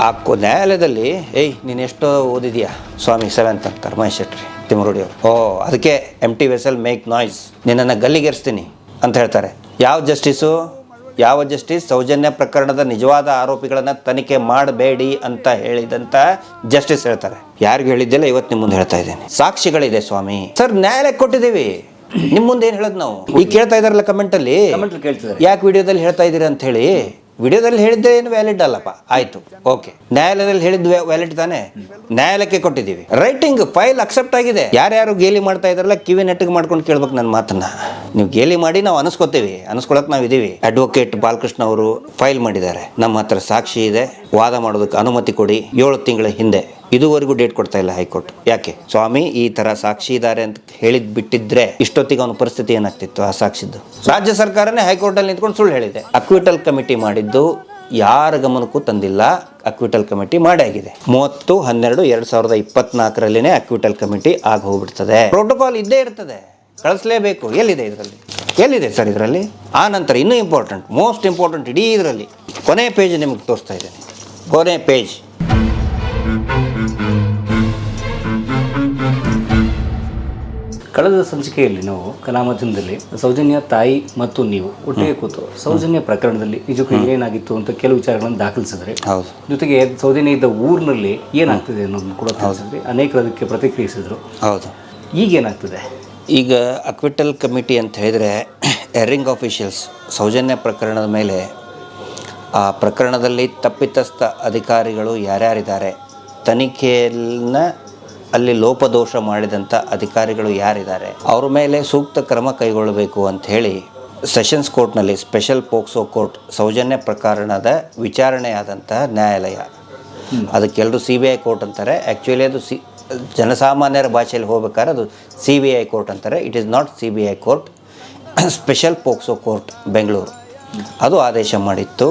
ಆ ನ್ಯಾಯಾಲಯದಲ್ಲಿ ಏಯ್ ನೀನು ಎಷ್ಟೋ ಓದಿದ್ಯಾ? ಸ್ವಾಮಿ ಸೆವೆಂತ್ ಅಂತಾರೆ ಮಹೇಶ್ ಶೆಟ್ರಿ ತಿಮ್ಮರುಡಿ ಅವರು. ಓ ಅದಕ್ಕೆ empty vessel make noise ನಿನ್ನನ್ನು ಗಲ್ಲಿಗೇರಿಸ್ತೀನಿ ಅಂತ ಹೇಳ್ತಾರೆ. ಯಾವ ಜಸ್ಟಿಸು ಯಾವ ಜಸ್ಟಿಸ್ ಸೌಜನ್ಯ ಪ್ರಕರಣದ ನಿಜವಾದ ಆರೋಪಿಗಳನ್ನು ತನಿಖೆ ಮಾಡಬೇಡಿ ಅಂತ ಹೇಳಿದಂತ ಜಸ್ಟಿಸ್ ಹೇಳ್ತಾರೆ. ಯಾರಿಗೂ ಹೇಳಿದ್ದಿಲ್ಲ ಇವತ್ತು ನಿಮ್ಮ ಮುಂದೆ ಹೇಳ್ತಾ ಇದ್ದೇನೆ. ಸಾಕ್ಷಿಗಳಿದೆ ಸ್ವಾಮಿ. ಸರ್ ನ್ಯಾಯಾಲಯಕ್ಕೆ ಕೊಟ್ಟಿದ್ದೀವಿ. ನಿಮ್ಮ ಮುಂದೆ ಏನು ಹೇಳೋದು ನಾವು? ಈಗ ಕೇಳ್ತಾ ಇದಾರಲ್ಲ ಕಮೆಂಟಲ್ಲಿ ಯಾಕೆ ವಿಡಿಯೋದಲ್ಲಿ ಹೇಳ್ತಾ ಇದ್ದೀರಿ ಅಂತ ಹೇಳಿ? ವಿಡಿಯೋದಲ್ಲಿ ಹೇಳಿದ್ದೆ ಏನು ವ್ಯಾಲಿಡ್ ಅಲ್ಲಪ್ಪ? ಆಯ್ತು. ಓಕೆ ನ್ಯಾಯಾಲಯದಲ್ಲಿ ಹೇಳಿದ್ದು ವ್ಯಾಲಿಡ್ ತಾನೆ? ನ್ಯಾಯಾಲಯಕ್ಕೆ ಕೊಟ್ಟಿದ್ದೀವಿ. ರೈಟಿಂಗ್ ಫೈಲ್ ಅಕ್ಸೆಪ್ಟ್ ಆಗಿದೆ. ಯಾರ್ಯಾರು ಗೇಲಿ ಮಾಡ್ತಾ ಇದಾರಲ್ಲ ಕಿವಿ ನೆಟ್ಟಿಗೆ ಮಾಡ್ಕೊಂಡು ಕೇಳ್ಬೇಕು ನನ್ನ ಮಾತನ್ನ. ನೀವು ಗೇಲಿ ಮಾಡಿ ನಾವು ಅನಿಸ್ಕೋತೀವಿ. ಅನಿಸ್ಕೊಳಕ್ ನಾವು ಇದೀವಿ. ಅಡ್ವೊಕೇಟ್ ಬಾಲಕೃಷ್ಣ ಅವರು ಫೈಲ್ ಮಾಡಿದ್ದಾರೆ. ನಮ್ಮ ಹತ್ರ ಸಾಕ್ಷಿ ಇದೆ. ವಾದ ಮಾಡೋದಕ್ಕೆ ಅನುಮತಿ ಕೊಡಿ. ಏಳು ತಿಂಗಳ ಹಿಂದೆ. ಇದುವರೆಗೂ ಡೇಟ್ ಕೊಡ್ತಾ ಇಲ್ಲ ಹೈಕೋರ್ಟ್. ಯಾಕೆ? ಸ್ವಾಮಿ, ಈ ತರ ಸಾಕ್ಷಿ ಇದ್ದಾರೆ ಅಂತ ಹೇಳಿದ್ ಬಿಟ್ಟಿದ್ರೆ ಇಷ್ಟೊತ್ತಿಗೆ ಅವನ ಪರಿಸ್ಥಿತಿ ಏನಾಗ್ತಿತ್ತು ಆ ಸಾಕ್ಷಿದ್ದು ರಾಜ್ಯ ಸರ್ಕಾರನೇ ಹೈಕೋರ್ಟ್ ಅಲ್ಲಿ ನಿಂತ್ಕೊಂಡು ಸುಳ್ಳು ಹೇಳಿದೆ. ಅಕ್ವಿಟಲ್ ಕಮಿಟಿ ಮಾಡಿದ್ದು ಯಾರ ಗಮನಕ್ಕೂ ತಂದಿಲ್ಲ. ಅಕ್ವಿಟಲ್ ಕಮಿಟಿ ಮಾಡಿ ಆಗಿದೆ. ಮೂವತ್ತು, ಹನ್ನೆರಡು, ಎರಡ್ ಸಾವಿರದ ಇಪ್ಪತ್ನಾಲ್ಕರಲ್ಲಿನೇ ಅಕ್ವಿಟಲ್ ಕಮಿಟಿ ಆಗಿ ಹೋಗ್ಬಿಡ್ತದೆ. ಪ್ರೋಟೋಕಾಲ್ ಇದ್ದೇ ಇರ್ತದೆ. ಕಳಿಸ್ಲೇಬೇಕು. ಎಲ್ಲಿದೆ ಇದರಲ್ಲಿ? ಎಲ್ಲಿದೆ ಸರ್ ಇದರಲ್ಲಿ? ಆ ನಂತರ ಇನ್ನೂ ಇಂಪಾರ್ಟೆಂಟ್ ಮೋಸ್ಟ್ ಇಂಪಾರ್ಟೆಂಟ್ ಇಡೀ ಇದರಲ್ಲಿ. ಕೊನೆ ಪೇಜ್ ನಿಮಗೆ ತೋರಿಸ್ತಾ ಇದ್ದೇನೆ. ಕೊನೆ ಪೇಜ್ ಕಳೆದ ಸಂಚಿಕೆಯಲ್ಲಿ ನಾವು ಕಲಾಮಾಧ್ಯಮದಲ್ಲಿ ಸೌಜನ್ಯ ತಾಯಿ ಮತ್ತು ನೀವು ಒಟ್ಟಿಗೆ ಕೂತು ಸೌಜನ್ಯ ಪ್ರಕರಣದಲ್ಲಿ ನಿಜಕ್ಕೂ ಏನಾಗಿತ್ತು ಅಂತ ಕೆಲವು ವಿಚಾರಗಳನ್ನು ದಾಖಲಿಸಿದ್ರೆ ಹೌದು. ಜೊತೆಗೆ ಸೌಜನ್ಯ ಇದ್ದ ಊರಿನಲ್ಲಿ ಏನಾಗ್ತದೆ ಅನ್ನೋದನ್ನು ಕೂಡ ತಿಳಿಸಿದ್ರಿ ಅನೇಕರು ಅದಕ್ಕೆ ಪ್ರತಿಕ್ರಿಯಿಸಿದ್ರು. ಹೌದು. ಈಗ ಏನಾಗ್ತದೆ? ಈಗ ಅಕ್ವಿಟಲ್ ಕಮಿಟಿ ಅಂತ ಹೇಳಿದರೆ ಎರಿಂಗ್ ಆಫೀಷಿಯಲ್ಸ್ ಸೌಜನ್ಯ ಪ್ರಕರಣದ ಮೇಲೆ ಆ ಪ್ರಕರಣದಲ್ಲಿ ತಪ್ಪಿತಸ್ಥ ಅಧಿಕಾರಿಗಳು ಯಾರ್ಯಾರಿದ್ದಾರೆ ತನಿಖೆಯನ್ನ ಅಲ್ಲಿ ಲೋಪದೋಷ ಮಾಡಿದಂಥ ಅಧಿಕಾರಿಗಳು ಯಾರಿದ್ದಾರೆ? ಅವ್ರ ಮೇಲೆ ಸೂಕ್ತ ಕ್ರಮ ಕೈಗೊಳ್ಳಬೇಕು ಅಂತ ಹೇಳಿ ಸೆಷನ್ಸ್ ಕೋರ್ಟ್ನಲ್ಲಿ ಸ್ಪೆಷಲ್ ಪೋಕ್ಸೋ ಕೋರ್ಟ್ ಸೌಜನ್ಯ ಪ್ರಕರಣದ ವಿಚಾರಣೆಯಾದಂತಹ ನ್ಯಾಯಾಲಯ. ಅದಕ್ಕೆಲ್ಲರೂ ಸಿ ಬಿ ಐ ಕೋರ್ಟ್ ಅಂತಾರೆ. ಆ್ಯಕ್ಚುಲಿ ಅದು ಸಿ ಜನಸಾಮಾನ್ಯರ ಭಾಷೆಯಲ್ಲಿ ಹೋಗ್ಬೇಕಾದ್ರೆ ಅದು ಸಿ ಬಿ ಐ ಕೋರ್ಟ್ ಅಂತಾರೆ. It is not C B I court. Special POCSO court Bengaluru. ಅದು ಆದೇಶ ಮಾಡಿತ್ತು.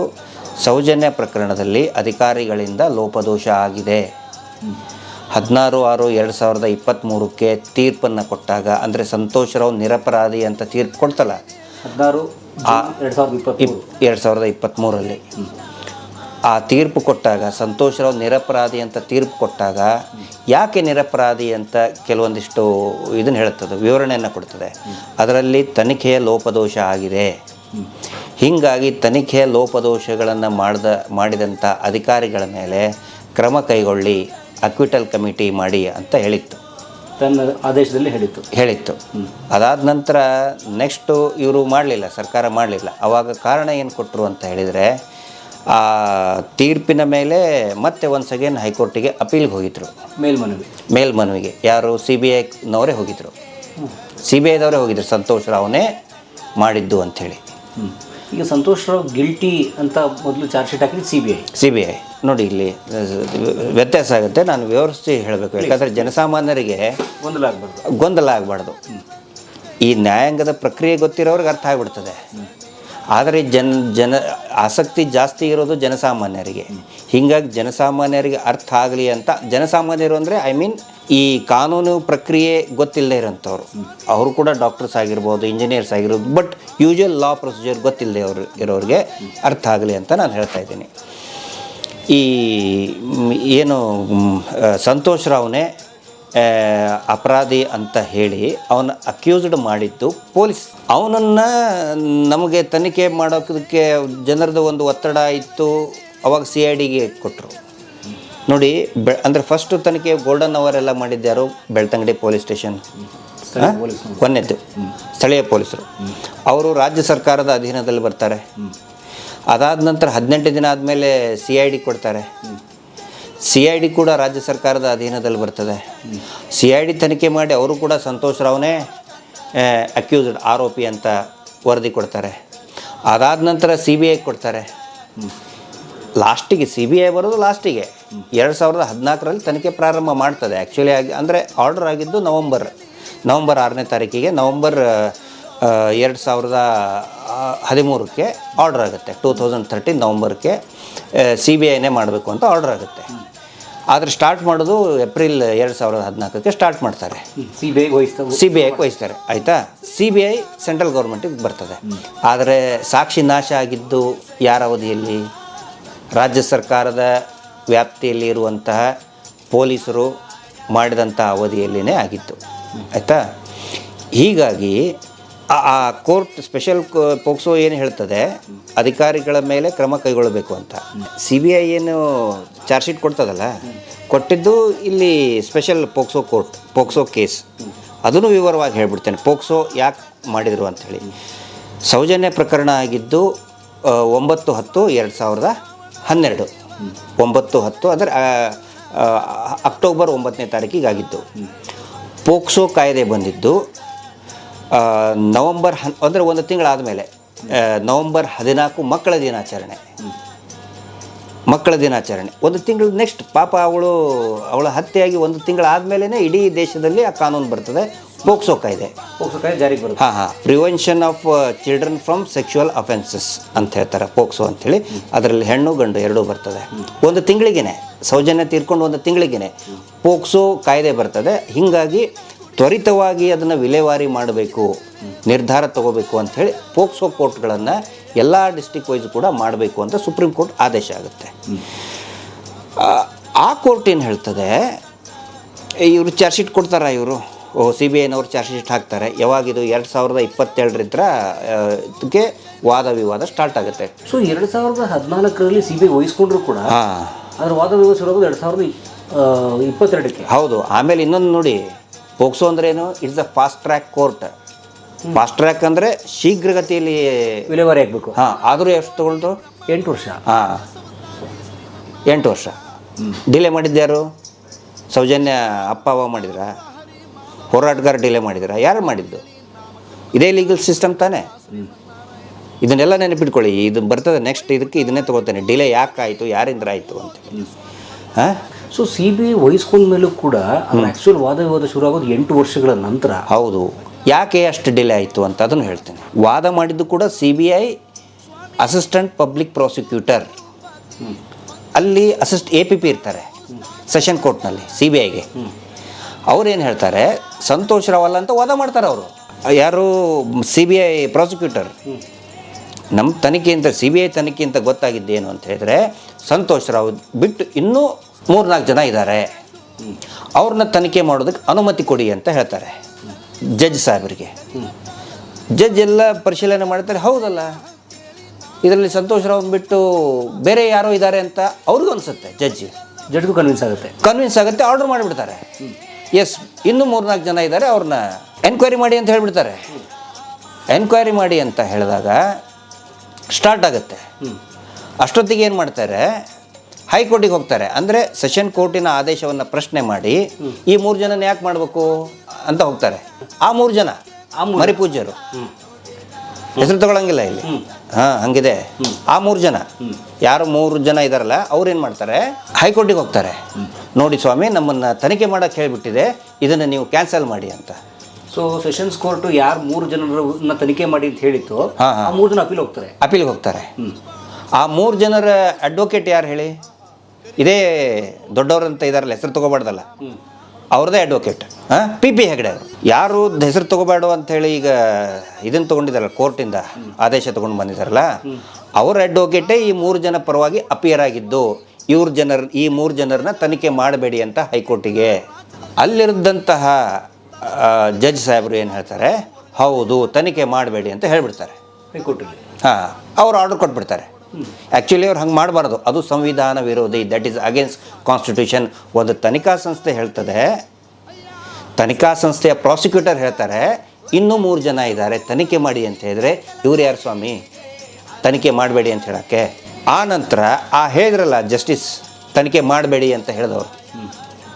ಸೌಜನ್ಯ ಪ್ರಕರಣದಲ್ಲಿ ಅಧಿಕಾರಿಗಳಿಂದ ಲೋಪದೋಷ ಆಗಿದೆ. ಹದಿನಾರು ಆರು ಎರಡು ಸಾವಿರದ ಇಪ್ಪತ್ತ್ಮೂರಕ್ಕೆ ತೀರ್ಪನ್ನು ಕೊಟ್ಟಾಗ ಅಂದರೆ ಸಂತೋಷ್ ರಾವ್ ನಿರಪರಾಧಿ ಅಂತ ತೀರ್ಪು ಕೊಡ್ತಲ್ಲ? ಹದಿನಾರು ಎರಡು ಸಾವಿರದ ಇಪ್ಪತ್ತು ಇಪ್ ಎರಡು ಸಾವಿರದ ಇಪ್ಪತ್ತ್ಮೂರಲ್ಲಿ ಆ ತೀರ್ಪು ಕೊಟ್ಟಾಗ ಸಂತೋಷ್ ರಾವ್ ನಿರಪರಾಧಿ ಅಂತ ತೀರ್ಪು ಕೊಟ್ಟಾಗ ಯಾಕೆ ನಿರಪರಾಧಿ ಅಂತ ಕೆಲವೊಂದಿಷ್ಟು ಇದನ್ನು ಹೇಳುತ್ತದೆ ವಿವರಣೆಯನ್ನು ಕೊಡ್ತದೆ. ಅದರಲ್ಲಿ ತನಿಖೆಯ ಲೋಪದೋಷ ಆಗಿದೆ. ಹೀಗಾಗಿ ತನಿಖೆಯ ಲೋಪದೋಷಗಳನ್ನು ಮಾಡಿದ ಮಾಡಿದಂಥ ಅಧಿಕಾರಿಗಳ ಮೇಲೆ ಕ್ರಮ ಕೈಗೊಳ್ಳಿ. ಅಕ್ವಿಟಲ್ ಕಮಿಟಿ ಮಾಡಿ ಅಂತ ಹೇಳಿತ್ತು. ತನ್ನ ಆದೇಶದಲ್ಲಿ ಹೇಳಿತ್ತು. ಹೇಳಿತ್ತು. ಅದಾದ ನಂತರ ನೆಕ್ಸ್ಟು ಇವರು ಮಾಡಲಿಲ್ಲ ಸರ್ಕಾರ ಮಾಡಲಿಲ್ಲ. ಆವಾಗ ಕಾರಣ ಏನು ಕೊಟ್ಟರು ಅಂತ ಹೇಳಿದರೆ ಆ ತೀರ್ಪಿನ ಮೇಲೆ ಮತ್ತೆ ಒನ್ಸ್ ಅಗೇನ್ ಹೈಕೋರ್ಟಿಗೆ ಅಪೀಲ್ಗೆ ಹೋಗಿದ್ರು. ಮೇಲ್ಮನವಿ. ಮೇಲ್ಮನವಿಗೆ. ಯಾರು? ಸಿ ಬಿ ಐನವರೇ ಹೋಗಿದ್ರು. ಸಿ ಬಿ ಐದವರೇ ಹೋಗಿದ್ರು. ಸಂತೋಷ್ ರಾವ್ನೇ ಮಾಡಿದ್ದು ಅಂಥೇಳಿ. ಈಗ ಸಂತೋಷ್ ರಾವ್ ಗಿಲ್ಟಿ ಅಂತ ಮೊದಲು ಚಾರ್ಜ್ ಶೀಟ್ ಹಾಕಿದ್ರು C B I. C B I. ನೋಡಿ ಇಲ್ಲಿ ವ್ಯತ್ಯಾಸ ಆಗುತ್ತೆ. ನಾನು ವಿವರಿಸಿ ಹೇಳಬೇಕು. ಯಾಕಂದರೆ ಜನಸಾಮಾನ್ಯರಿಗೆ ಗೊಂದಲ ಆಗಬಾರ್ದು. ಗೊಂದಲ ಆಗಬಾರ್ದು. ಈ ನ್ಯಾಯಾಂಗದ ಪ್ರಕ್ರಿಯೆ ಗೊತ್ತಿರೋರಿಗೆ ಅರ್ಥ ಆಗಿಬಿಡ್ತದೆ. ಆದರೆ ಜನ ಜನ ಆಸಕ್ತಿ ಜಾಸ್ತಿ ಇರೋದು ಜನಸಾಮಾನ್ಯರಿಗೆ. ಹೀಗಾಗಿ ಜನಸಾಮಾನ್ಯರಿಗೆ ಅರ್ಥ ಆಗಲಿ ಅಂತ ಜನಸಾಮಾನ್ಯರು ಅಂದರೆ ಐ ಮೀನ್ ಈ ಕಾನೂನು ಪ್ರಕ್ರಿಯೆ ಗೊತ್ತಿಲ್ಲದೆ ಇರೋಂಥವ್ರು. ಅವರು ಕೂಡ ಡಾಕ್ಟರ್ಸ್ ಆಗಿರ್ಬೋದು ಇಂಜಿನಿಯರ್ಸ್ ಆಗಿರ್ಬೋದು ಬಟ್ ಯೂಶುವಲ್ ಲಾ ಪ್ರೊಸೀಜರ್ ಗೊತ್ತಿಲ್ಲದೆ ಅವರು ಇರೋರಿಗೆ ಅರ್ಥ ಆಗಲಿ ಅಂತ ನಾನು ಹೇಳ್ತಾ ಇದ್ದೀನಿ. ಈ ಏನು ಸಂತೋಷ್ ರಾವ್ನೇ ಅಪರಾಧಿ ಅಂತ ಹೇಳಿ ಅವನ ಅಕ್ಯೂಸ್ಡ್ ಮಾಡಿದ್ದು ಪೊಲೀಸ್. ಅವನನ್ನು ನಮಗೆ ತನಿಖೆ ಮಾಡೋದಕ್ಕೆ ಜನರದ್ದು ಒಂದು ಒತ್ತಡ ಇತ್ತು ಅವಾಗ ಸಿ ಐ ಡಿಗೆ ಕೊಟ್ಟರು ನೋಡಿ ಬೆ ಅಂದರೆ ಫಸ್ಟು ತನಿಖೆ ಗೋಲ್ಡನ್ ಅವರ್ ಎಲ್ಲ ಮಾಡಿದ್ದಾರು ಬೆಳ್ತಂಗಡಿ ಪೊಲೀಸ್ ಸ್ಟೇಷನ್. ಕೊನೆದ್ದು ಸ್ಥಳೀಯ ಪೊಲೀಸರು. ಅವರು ರಾಜ್ಯ ಸರ್ಕಾರದ ಅಧೀನದಲ್ಲಿ ಬರ್ತಾರೆ. ಅದಾದ ನಂತರ ಹದಿನೆಂಟು ದಿನ ಆದಮೇಲೆ ಸಿ ಐ ಡಿ ಕೊಡ್ತಾರೆ. ಸಿ ಐ ಡಿ ಕೂಡ ರಾಜ್ಯ ಸರ್ಕಾರದ ಅಧೀನದಲ್ಲಿ ಬರ್ತದೆ. ಸಿ ಐ ಡಿ ತನಿಖೆ ಮಾಡಿ ಅವರು ಕೂಡ ಸಂತೋಷ್ ರಾವ್ನೇ ಅಕ್ಯೂಸ್ಡ್ ಆರೋಪಿ ಅಂತ ವರದಿ ಕೊಡ್ತಾರೆ. ಅದಾದ ನಂತರ ಸಿ ಬಿ ಐ ಕೊಡ್ತಾರೆ. ಲಾಸ್ಟಿಗೆ ಸಿ ಬಿ ಐ ಬರೋದು ಲಾಸ್ಟಿಗೆ. ಎರಡು ಸಾವಿರದ ಹದಿನಾಲ್ಕರಲ್ಲಿ ತನಿಖೆ ಪ್ರಾರಂಭ ಮಾಡ್ತದೆ. ಆ್ಯಕ್ಚುಲಿ ಆಗಿ, ಅಂದರೆ ಆರ್ಡರ್ ಆಗಿದ್ದು ನವಂಬರ್ ನವಂಬರ್ ಆರನೇ ತಾರೀಕಿಗೆ. ನವಂಬರ್ ಎರಡು ಸಾವಿರದ ಹದಿಮೂರಕ್ಕೆ ಆರ್ಡರ್ ಆಗುತ್ತೆ. ಟೂ ತೌಸಂಡ್ ತರ್ಟೀನ್ ನವಂಬರ್ಗೆ ಸಿ ಬಿ ಐನೇ ಮಾಡಬೇಕು ಅಂತ ಆರ್ಡರ್ ಆಗುತ್ತೆ. ಆದರೆ ಸ್ಟಾರ್ಟ್ ಮಾಡೋದು ಏಪ್ರಿಲ್ ಎರಡು ಸಾವಿರದ ಹದಿನಾಲ್ಕಕ್ಕೆ ಸ್ಟಾರ್ಟ್ ಮಾಡ್ತಾರೆ. ಸಿ ಬಿ ಐಗೆ ವಹಿಸ್ತಾರೆ ಸಿ ಬಿ ಐಗೆ ವಹಿಸ್ತಾರೆ. ಆಯಿತಾ? ಸಿ ಬಿ ಐ ಸೆಂಟ್ರಲ್ ಗೌರ್ಮೆಂಟಿಗೆ ಬರ್ತದೆ. ಆದರೆ ಸಾಕ್ಷಿ ನಾಶ ಆಗಿದ್ದು ಯಾರ ಅವಧಿಯಲ್ಲಿ? ರಾಜ್ಯ ಸರ್ಕಾರದ ವ್ಯಾಪ್ತಿಯಲ್ಲಿ ಇರುವಂತಹ ಪೊಲೀಸರು ಮಾಡಿದಂಥ ಅವಧಿಯಲ್ಲಿನೇ ಆಗಿತ್ತು. ಆಯಿತಾ? ಹೀಗಾಗಿ ಆ- ಕೋರ್ಟ್ ಸ್ಪೆಷಲ್ ಪೋಕ್ಸೋ ಏನು ಹೇಳ್ತದೆ? ಅಧಿಕಾರಿಗಳ ಮೇಲೆ ಕ್ರಮ ಕೈಗೊಳ್ಳಬೇಕು ಅಂತ. ಸಿ ಬಿ ಐ ಏನು ಚಾರ್ಜ್ ಶೀಟ್ ಕೊಡ್ತದಲ್ಲ? ಕೊಟ್ಟಿದ್ದು ಇಲ್ಲಿ special POCSO court, POCSO case. ಅದನ್ನು ವಿವರವಾಗಿ ಹೇಳ್ಬಿಡ್ತೇನೆ. ಪೋಕ್ಸೋ ಯಾಕೆ ಮಾಡಿದರು ಅಂಥೇಳಿ. ಸೌಜನ್ಯ ಪ್ರಕರಣ ಆಗಿದ್ದು ಒಂಬತ್ತು ಹತ್ತು ಎರಡು ಸಾವಿರದ ಹನ್ನೆರಡು. ಒಂಬತ್ತು ಹತ್ತು ಅಂದರೆ ಅಕ್ಟೋಬರ್ ಒಂಬತ್ತನೇ ತಾರೀಕಿಗೆ ಆಗಿದ್ದು ಪೋಕ್ಸೋ ಕಾಯ್ದೆ ಬಂದಿದ್ದು ನವಂಬರ್ ಹನ್ ಅಂದರೆ ಒಂದು ತಿಂಗಳಾದ ಮೇಲೆ ನವಂಬರ್ ಹದಿನಾಲ್ಕು ಮಕ್ಕಳ ದಿನಾಚರಣೆ. ಮಕ್ಕಳ ದಿನಾಚರಣೆ. ಒಂದು ತಿಂಗಳು ನೆಕ್ಸ್ಟ್ ಪಾಪ ಅವಳು ಅವಳ ಹತ್ಯೆಯಾಗಿ ಒಂದು ತಿಂಗಳಾದಮೇಲೆ ಇಡೀ ದೇಶದಲ್ಲಿ ಆ ಕಾನೂನು ಬರ್ತದೆ. ಪೋಕ್ಸೋ ಕಾಯ್ದೆ. ಪೋಕ್ಸೋ ಕಾಯ್ದೆ ಜಾರಿಗೆ ಬರುತ್ತೆ. ಹಾಂ ಹಾಂ. Prevention of children from sexual offences ಅಂತ ಹೇಳ್ತಾರೆ ಪೋಕ್ಸೋ ಅಂಥೇಳಿ ಅದರಲ್ಲಿ ಹೆಣ್ಣು ಗಂಡು ಎರಡೂ ಬರ್ತದೆ. ಒಂದು ತಿಂಗಳಿಗೇನೆ ಸೌಜನ್ಯ ತೀರ್ಕೊಂಡು ಒಂದು ತಿಂಗಳಿಗೇನೆ ಪೋಕ್ಸೋ ಕಾಯ್ದೆ ಬರ್ತದೆ. ಹೀಗಾಗಿ ತ್ವರಿತವಾಗಿ ಅದನ್ನು ವಿಲೇವಾರಿ ಮಾಡಬೇಕು ನಿರ್ಧಾರ ತಗೋಬೇಕು ಅಂಥೇಳಿ ಪೋಕ್ಸೋ ಕೋರ್ಟ್ಗಳನ್ನು ಎಲ್ಲ ಡಿಸ್ಟಿಕ್ ವೈಸ್ ಕೂಡ ಮಾಡಬೇಕು ಅಂತ ಸುಪ್ರೀಂ ಕೋರ್ಟ್ ಆದೇಶ ಆಗುತ್ತೆ. ಆ, ಕೋರ್ಟ್ ಏನು ಹೇಳ್ತದೆ ಇವರು ಚಾರ್ಜ್ ಶೀಟ್ ಕೊಡ್ತಾರ ಇವರು? ಓ ಸಿ ಬಿ ಐನವ್ರು ಚಾರ್ಜ್ ಶೀಟ್ ಹಾಕ್ತಾರೆ. ಯಾವಾಗಿದು ಎರಡು ಸಾವಿರದ ಇಪ್ಪತ್ತೆರಡರಿಂದ ಇದಕ್ಕೆ ವಾದ ವಿವಾದ ಸ್ಟಾರ್ಟ್ ಆಗುತ್ತೆ. ಸೊ ಎರಡು ಸಾವಿರದ ಹದಿನಾಲ್ಕರಲ್ಲಿ ಸಿ ಬಿ ಐ ವಹಿಸ್ಕೊಂಡ್ರು ಕೂಡ ಅದರ ವಾದ ವಿವಾದ ಶುರುವಾಗೋದು ಎರಡು ಸಾವಿರದ ಇಪ್ಪತ್ತೆರಡಕ್ಕೆ. ಹೌದು. ಆಮೇಲೆ ಇನ್ನೊಂದು ನೋಡಿ ಪೋಕ್ಸೋ ಅಂದ್ರೆ ಏನು it's a fast track court fast track ಅಂದರೆ ಶೀಘ್ರಗತಿಯಲ್ಲಿ ವಿಲೇವಾರಿ ಆಗಬೇಕು. ಹಾಂ ಆದರೂ ಎಷ್ಟು ತಗೊಂಡ್ರು ಎಂಟು ವರ್ಷ. ಹಾಂ. ಎಂಟು ವರ್ಷ. ಡಿಲೇ ಮಾಡಿದ್ದ್ಯಾರು? ಸೌಜನ್ಯ ಅಪ್ಪ ಅವ ಮಾಡಿದ್ರಾ? ಹೋರಾಟಗಾರ ಡಿಲೇ ಮಾಡಿದ್ರಾ? ಯಾರು ಮಾಡಿದ್ದು? ಇದೇ ಲೀಗಲ್ ಸಿಸ್ಟಮ್ ತಾನೇ? ಇದನ್ನೆಲ್ಲ ನೆನಪಿಟ್ಕೊಳ್ಳಿ. ಇದು ಬರ್ತದೆ ನೆಕ್ಸ್ಟ್ ಇದಕ್ಕೆ ಇದನ್ನೇ ತಗೋತೇನೆ. ಡಿಲೇ ಯಾಕೆ ಆಯಿತು ಯಾರಿಂದ ಆಯಿತು ಅಂತೇಳಿ ಹಾಂ? ಸೊ ಸಿ ಬಿ ಐ ವಹಿಸ್ಕೊಂಡ ಮೇಲೂ ಕೂಡ ಅದರ ಆ್ಯಕ್ಚುಯಲ್ ವಾದ ವಿವಾದ ಶುರುವಾಗೋದು ಎಂಟು ವರ್ಷಗಳ ನಂತರ. ಹೌದು. ಯಾಕೆ ಅಷ್ಟು ಡಿಲೇ ಆಯಿತು ಅಂತ ಅದನ್ನು ಹೇಳ್ತೇನೆ. ವಾದ ಮಾಡಿದ್ದು ಕೂಡ C B I assistant public prosecutor ಅಲ್ಲಿ ಅಸಿಸ್ಟ್ ಎ ಪಿ ಪಿ ಇರ್ತಾರೆ. ಸೆಷನ್ ಕೋರ್ಟ್ನಲ್ಲಿ ಸಿ ಬಿ ಐಗೆ ಅವ್ರೇನು ಹೇಳ್ತಾರೆ? ಸಂತೋಷ್ ರಾವಲ್ ಅಂತ ವಾದ ಮಾಡ್ತಾರೆ ಅವರು. ಯಾರು? ಸಿ ಬಿ ಐ ಪ್ರಾಸಿಕ್ಯೂಟರ್ ನಮ್ಮ ತನಿಖೆ ಅಂತ ಸಿ ಬಿ ಐ ತನಿಖೆ ಅಂತ ಗೊತ್ತಾಗಿದ್ದೇನು ಅಂತ ಹೇಳಿದ್ರೆ ಸಂತೋಷ್ ರಾವ್ ಬಿಟ್ಟು ಇನ್ನೂ ಮೂರ್ನಾಲ್ಕು ಜನ ಇದ್ದಾರೆ. ಅವ್ರನ್ನ ತನಿಖೆ ಮಾಡೋದಕ್ಕೆ ಅನುಮತಿ ಕೊಡಿ ಅಂತ ಹೇಳ್ತಾರೆ. ಜಡ್ಜ್ ಸಾಹೇಬರಿಗೆ. ಜಡ್ಜ್ ಎಲ್ಲ ಪರಿಶೀಲನೆ ಮಾಡ್ತಾರೆ ಹೌದಲ್ಲ? ಇದರಲ್ಲಿ ಸಂತೋಷ್ ರಾವ್ ಬಿಟ್ಟು ಬೇರೆ ಯಾರೋ ಇದ್ದಾರೆ ಅಂತ ಅವ್ರಿಗೂ ಅನಿಸುತ್ತೆ ಜಡ್ಜ್. ಜಡ್ಜ್ಗೂ ಕನ್ವಿನ್ಸ್ ಆಗುತ್ತೆ. ಕನ್ವಿನ್ಸ್ ಆಗುತ್ತೆ ಆರ್ಡರ್ ಮಾಡಿಬಿಡ್ತಾರೆ. ಎಸ್ ಇನ್ನೂ ಮೂರ್ನಾಲ್ಕು ಜನ ಇದ್ದಾರೆ ಅವ್ರನ್ನ ಎನ್ಕ್ವೈರಿ ಮಾಡಿ ಅಂತ ಹೇಳಿಬಿಡ್ತಾರೆ. ಎನ್ಕ್ವೈರಿ ಮಾಡಿ ಅಂತ ಹೇಳಿದಾಗ ಸ್ಟಾರ್ಟ್ ಆಗುತ್ತೆ. ಅಷ್ಟೊತ್ತಿಗೆ ಏನು ಮಾಡ್ತಾರೆ ಹೈಕೋರ್ಟಿಗೆ ಹೋಗ್ತಾರೆ. ಅಂದರೆ ಸೆಷನ್ ಕೋರ್ಟಿನ ಆದೇಶವನ್ನು ಪ್ರಶ್ನೆ ಮಾಡಿ ಈ ಮೂರು ಜನನ ಯಾಕೆ ಮಾಡಬೇಕು ಅಂತ ಹೋಗ್ತಾರೆ. ಆ ಮೂರು ಜನ ಮರಿಪೂಜ್ಯರು. ಹೆಸರು ತಗೊಳಂಗಿಲ್ಲ ಇಲ್ಲಿ. ಹಾಂ ಹಂಗಿದೆ. ಆ ಮೂರು ಜನ ಯಾರು ಮೂರು ಜನ ಇದಾರಲ್ಲ ಅವ್ರು ಏನು ಮಾಡ್ತಾರೆ? ಹೈಕೋರ್ಟಿಗೆ ಹೋಗ್ತಾರೆ. ನೋಡಿ ಸ್ವಾಮಿ ನಮ್ಮನ್ನು ತನಿಖೆ ಮಾಡಕ್ಕೆ ಹೇಳಿಬಿಟ್ಟಿದೆ ಇದನ್ನು ನೀವು ಕ್ಯಾನ್ಸಲ್ ಮಾಡಿ ಅಂತ. ಸೊ ಸೆಷನ್ಸ್ ಕೋರ್ಟ್ ಯಾರು ಮೂರು ಜನರನ್ನ ತನಿಖೆ ಮಾಡಿ ಅಂತ ಹೇಳಿತ್ತು. ಆ ಮೂರು ಜನ ಅಪೀಲ್ ಹೋಗ್ತಾರೆ. ಅಪೀಲ್ಗೆ ಹೋಗ್ತಾರೆ. ಆ ಮೂರು ಜನರ ಅಡ್ವೊಕೇಟ್ ಯಾರು ಹೇಳಿ? ಇದೇ ದೊಡ್ಡವರಂತ ಇದಾರಲ್ಲ ಹೆಸರು ತಗೋಬಾರ್ದಲ್ಲ. ಅವ್ರದ್ದೇ ಅಡ್ವೊಕೇಟ್ ಹಾಂ? ಪಿ ಪಿ ಹೆಗಡೆ ಅವರು. ಯಾರು ಹೆಸರು ತಗೋಬೇಡ ಅಂತ ಹೇಳಿ ಈಗ ಇದನ್ನು ತೊಗೊಂಡಿದ್ದಾರಲ್ಲ ಕೋರ್ಟಿಂದ ಆದೇಶ ತೊಗೊಂಡು ಬಂದಿದ್ದಾರಲ್ಲ ಅವ್ರ ಅಡ್ವೊಕೇಟೇ ಈ ಮೂರು ಜನ ಪರವಾಗಿ ಅಪಿಯರ್ ಆಗಿದ್ದು ಇವ್ರ ಜನರ ಈ ಮೂರು ಜನರನ್ನ ತನಿಖೆ ಮಾಡಬೇಡಿ ಅಂತ ಹೈಕೋರ್ಟಿಗೆ. ಅಲ್ಲಿರದಂತಹ ಜಡ್ಜ್ ಸಾಹೇಬರು ಏನು ಹೇಳ್ತಾರೆ ಹೌದು ತನಿಖೆ ಮಾಡಬೇಡಿ ಅಂತ ಹೇಳಿಬಿಡ್ತಾರೆ. ಹೈಕೋರ್ಟಿಗೆ. ಹಾಂ ಅವ್ರು ಆರ್ಡರ್ ಕೊಟ್ಬಿಡ್ತಾರೆ. ಆ್ಯಕ್ಚುಲಿ ಅವ್ರು ಹಂಗೆ ಮಾಡಬಾರ್ದು. ಅದು ಸಂವಿಧಾನ ವಿರೋಧಿ. ದಟ್ ಈಸ್ ಅಗೇನ್ಸ್ಟ್ ಕಾನ್ಸ್ಟಿಟ್ಯೂಷನ್ ಒಂದು ತನಿಖಾ ಸಂಸ್ಥೆ ಹೇಳ್ತದೆ. ತನಿಖಾ ಸಂಸ್ಥೆಯ ಪ್ರಾಸಿಕ್ಯೂಟರ್ ಹೇಳ್ತಾರೆ. ಇನ್ನೂ ಮೂರು ಜನ ಇದ್ದಾರೆ. ತನಿಖೆ ಮಾಡಿ ಅಂತ ಹೇಳಿದ್ರೆ ಇವ್ರು ಯಾರು ಸ್ವಾಮಿ? ತನಿಖೆ ಮಾಡಬೇಡಿ ಅಂತ ಹೇಳೋಕ್ಕೆ. ಆ ನಂತರ ಆ ಹೇಳಿದ್ರಲ್ಲ ಜಸ್ಟಿಸ್ ತನಿಖೆ ಮಾಡಬೇಡಿ ಅಂತ ಹೇಳಿದವರು.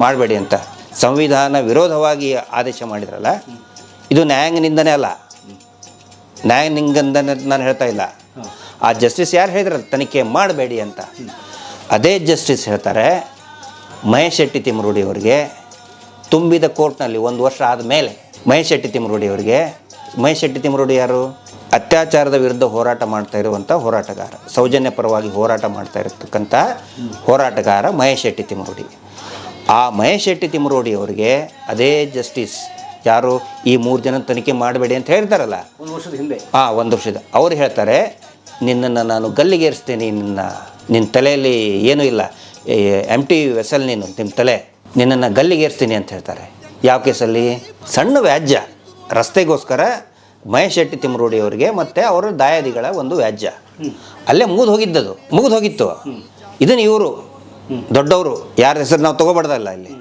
ಮಾಡಬೇಡಿ ಅಂತ. ಸಂವಿಧಾನ ವಿರೋಧವಾಗಿ ಆದೇಶ ಮಾಡಿದ್ರಲ್ಲ, ಇದು ನ್ಯಾಯಾಂಗನಿಂದನೇ ಅಲ್ಲ. ನ್ಯಾಯಾಂಗನಿಂದ ನಾನು ಹೇಳ್ತಾ ಇಲ್ಲ. ಆ ಜಸ್ಟಿಸ್ ಯಾರು ಹೇಳಿದ್ರಲ್ಲ ತನಿಖೆ ಮಾಡಬೇಡಿ ಅಂತ. ಅದೇ ಜಸ್ಟಿಸ್ ಹೇಳ್ತಾರೆ ಮಹೇಶ್ ಶೆಟ್ಟಿ ತಿಮ್ಮರುಡಿ ಅವರಿಗೆ ತುಂಬಿದ ಕೋರ್ಟ್ನಲ್ಲಿ ಒಂದು ವರ್ಷ ಆದಮೇಲೆ ಮಹೇಶ್ ಶೆಟ್ಟಿ ತಿಮ್ಮರುಡಿ ಅವರಿಗೆ. ಮಹೇಶ್ ಶೆಟ್ಟಿ ತಿಮ್ಮರುಡಿ ಯಾರು? ಅತ್ಯಾಚಾರದ ವಿರುದ್ಧ ಹೋರಾಟ ಮಾಡ್ತಾ ಇರುವಂಥ ಹೋರಾಟಗಾರ. ಸೌಜನ್ಯ ಪರವಾಗಿ ಹೋರಾಟ ಮಾಡ್ತಾ ಇರತಕ್ಕಂಥ ಹೋರಾಟಗಾರ ಮಹೇಶ್ ಶೆಟ್ಟಿ ತಿಮ್ಮರುಡಿ ಆ ಮಹೇಶ್ ಶೆಟ್ಟಿ ತಿಮ್ಮರೋಡಿ ಅವರಿಗೆ ಅದೇ ಜಸ್ಟಿಸ್ ಯಾರು? ಈ ಮೂರು ಜನ ತನಿಖೆ ಮಾಡಬೇಡಿ ಅಂತ ಹೇಳ್ತಾರಲ್ಲ ಒಂದು ವರ್ಷದ ಹಿಂದೆ. ಹಾಂ ಒಂದು ವರ್ಷದ. ಅವ್ರು ಹೇಳ್ತಾರೆ ನಿನ್ನನ್ನು ನಾನು ಗಲ್ಲಿಗೇರಿಸ್ತೇನೆ ನಿನ್ನ ನಿನ್ನ ತಲೆಯಲ್ಲಿ ಏನೂ ಇಲ್ಲ. ಎಂ ಟಿ ವೆಸಲ್ ನೀನು ನಿಮ್ಮ ತಲೆ. ನಿನ್ನನ್ನು ಗಲ್ಲಿಗೇರಿಸ್ತೀನಿ ಅಂತ ಹೇಳ್ತಾರೆ. ಯಾವ ಕೇಸಲ್ಲಿ? ಸಣ್ಣ ವ್ಯಾಜ್ಯ ರಸ್ತೆಗೋಸ್ಕರ ಮಹೇಶ್ ಶೆಟ್ಟಿ ತಿಮ್ಮರೋಡಿ ಅವರಿಗೆ ಮತ್ತು ಅವರ ದಾಯಾದಿಗಳ ಒಂದು ವ್ಯಾಜ್ಯ. ಅಲ್ಲೇ ಮುಗಿದು ಹೋಗಿದ್ದದು ಮುಗಿದು ಹೋಗಿತ್ತು. ಇದನ್ನು ಇವರು ದೊಡ್ಡವರು ಯಾರ ಹೆಸರು ನಾವು ತೊಗೋಬಾರ್ದಲ್ಲ ಇಲ್ಲಿ.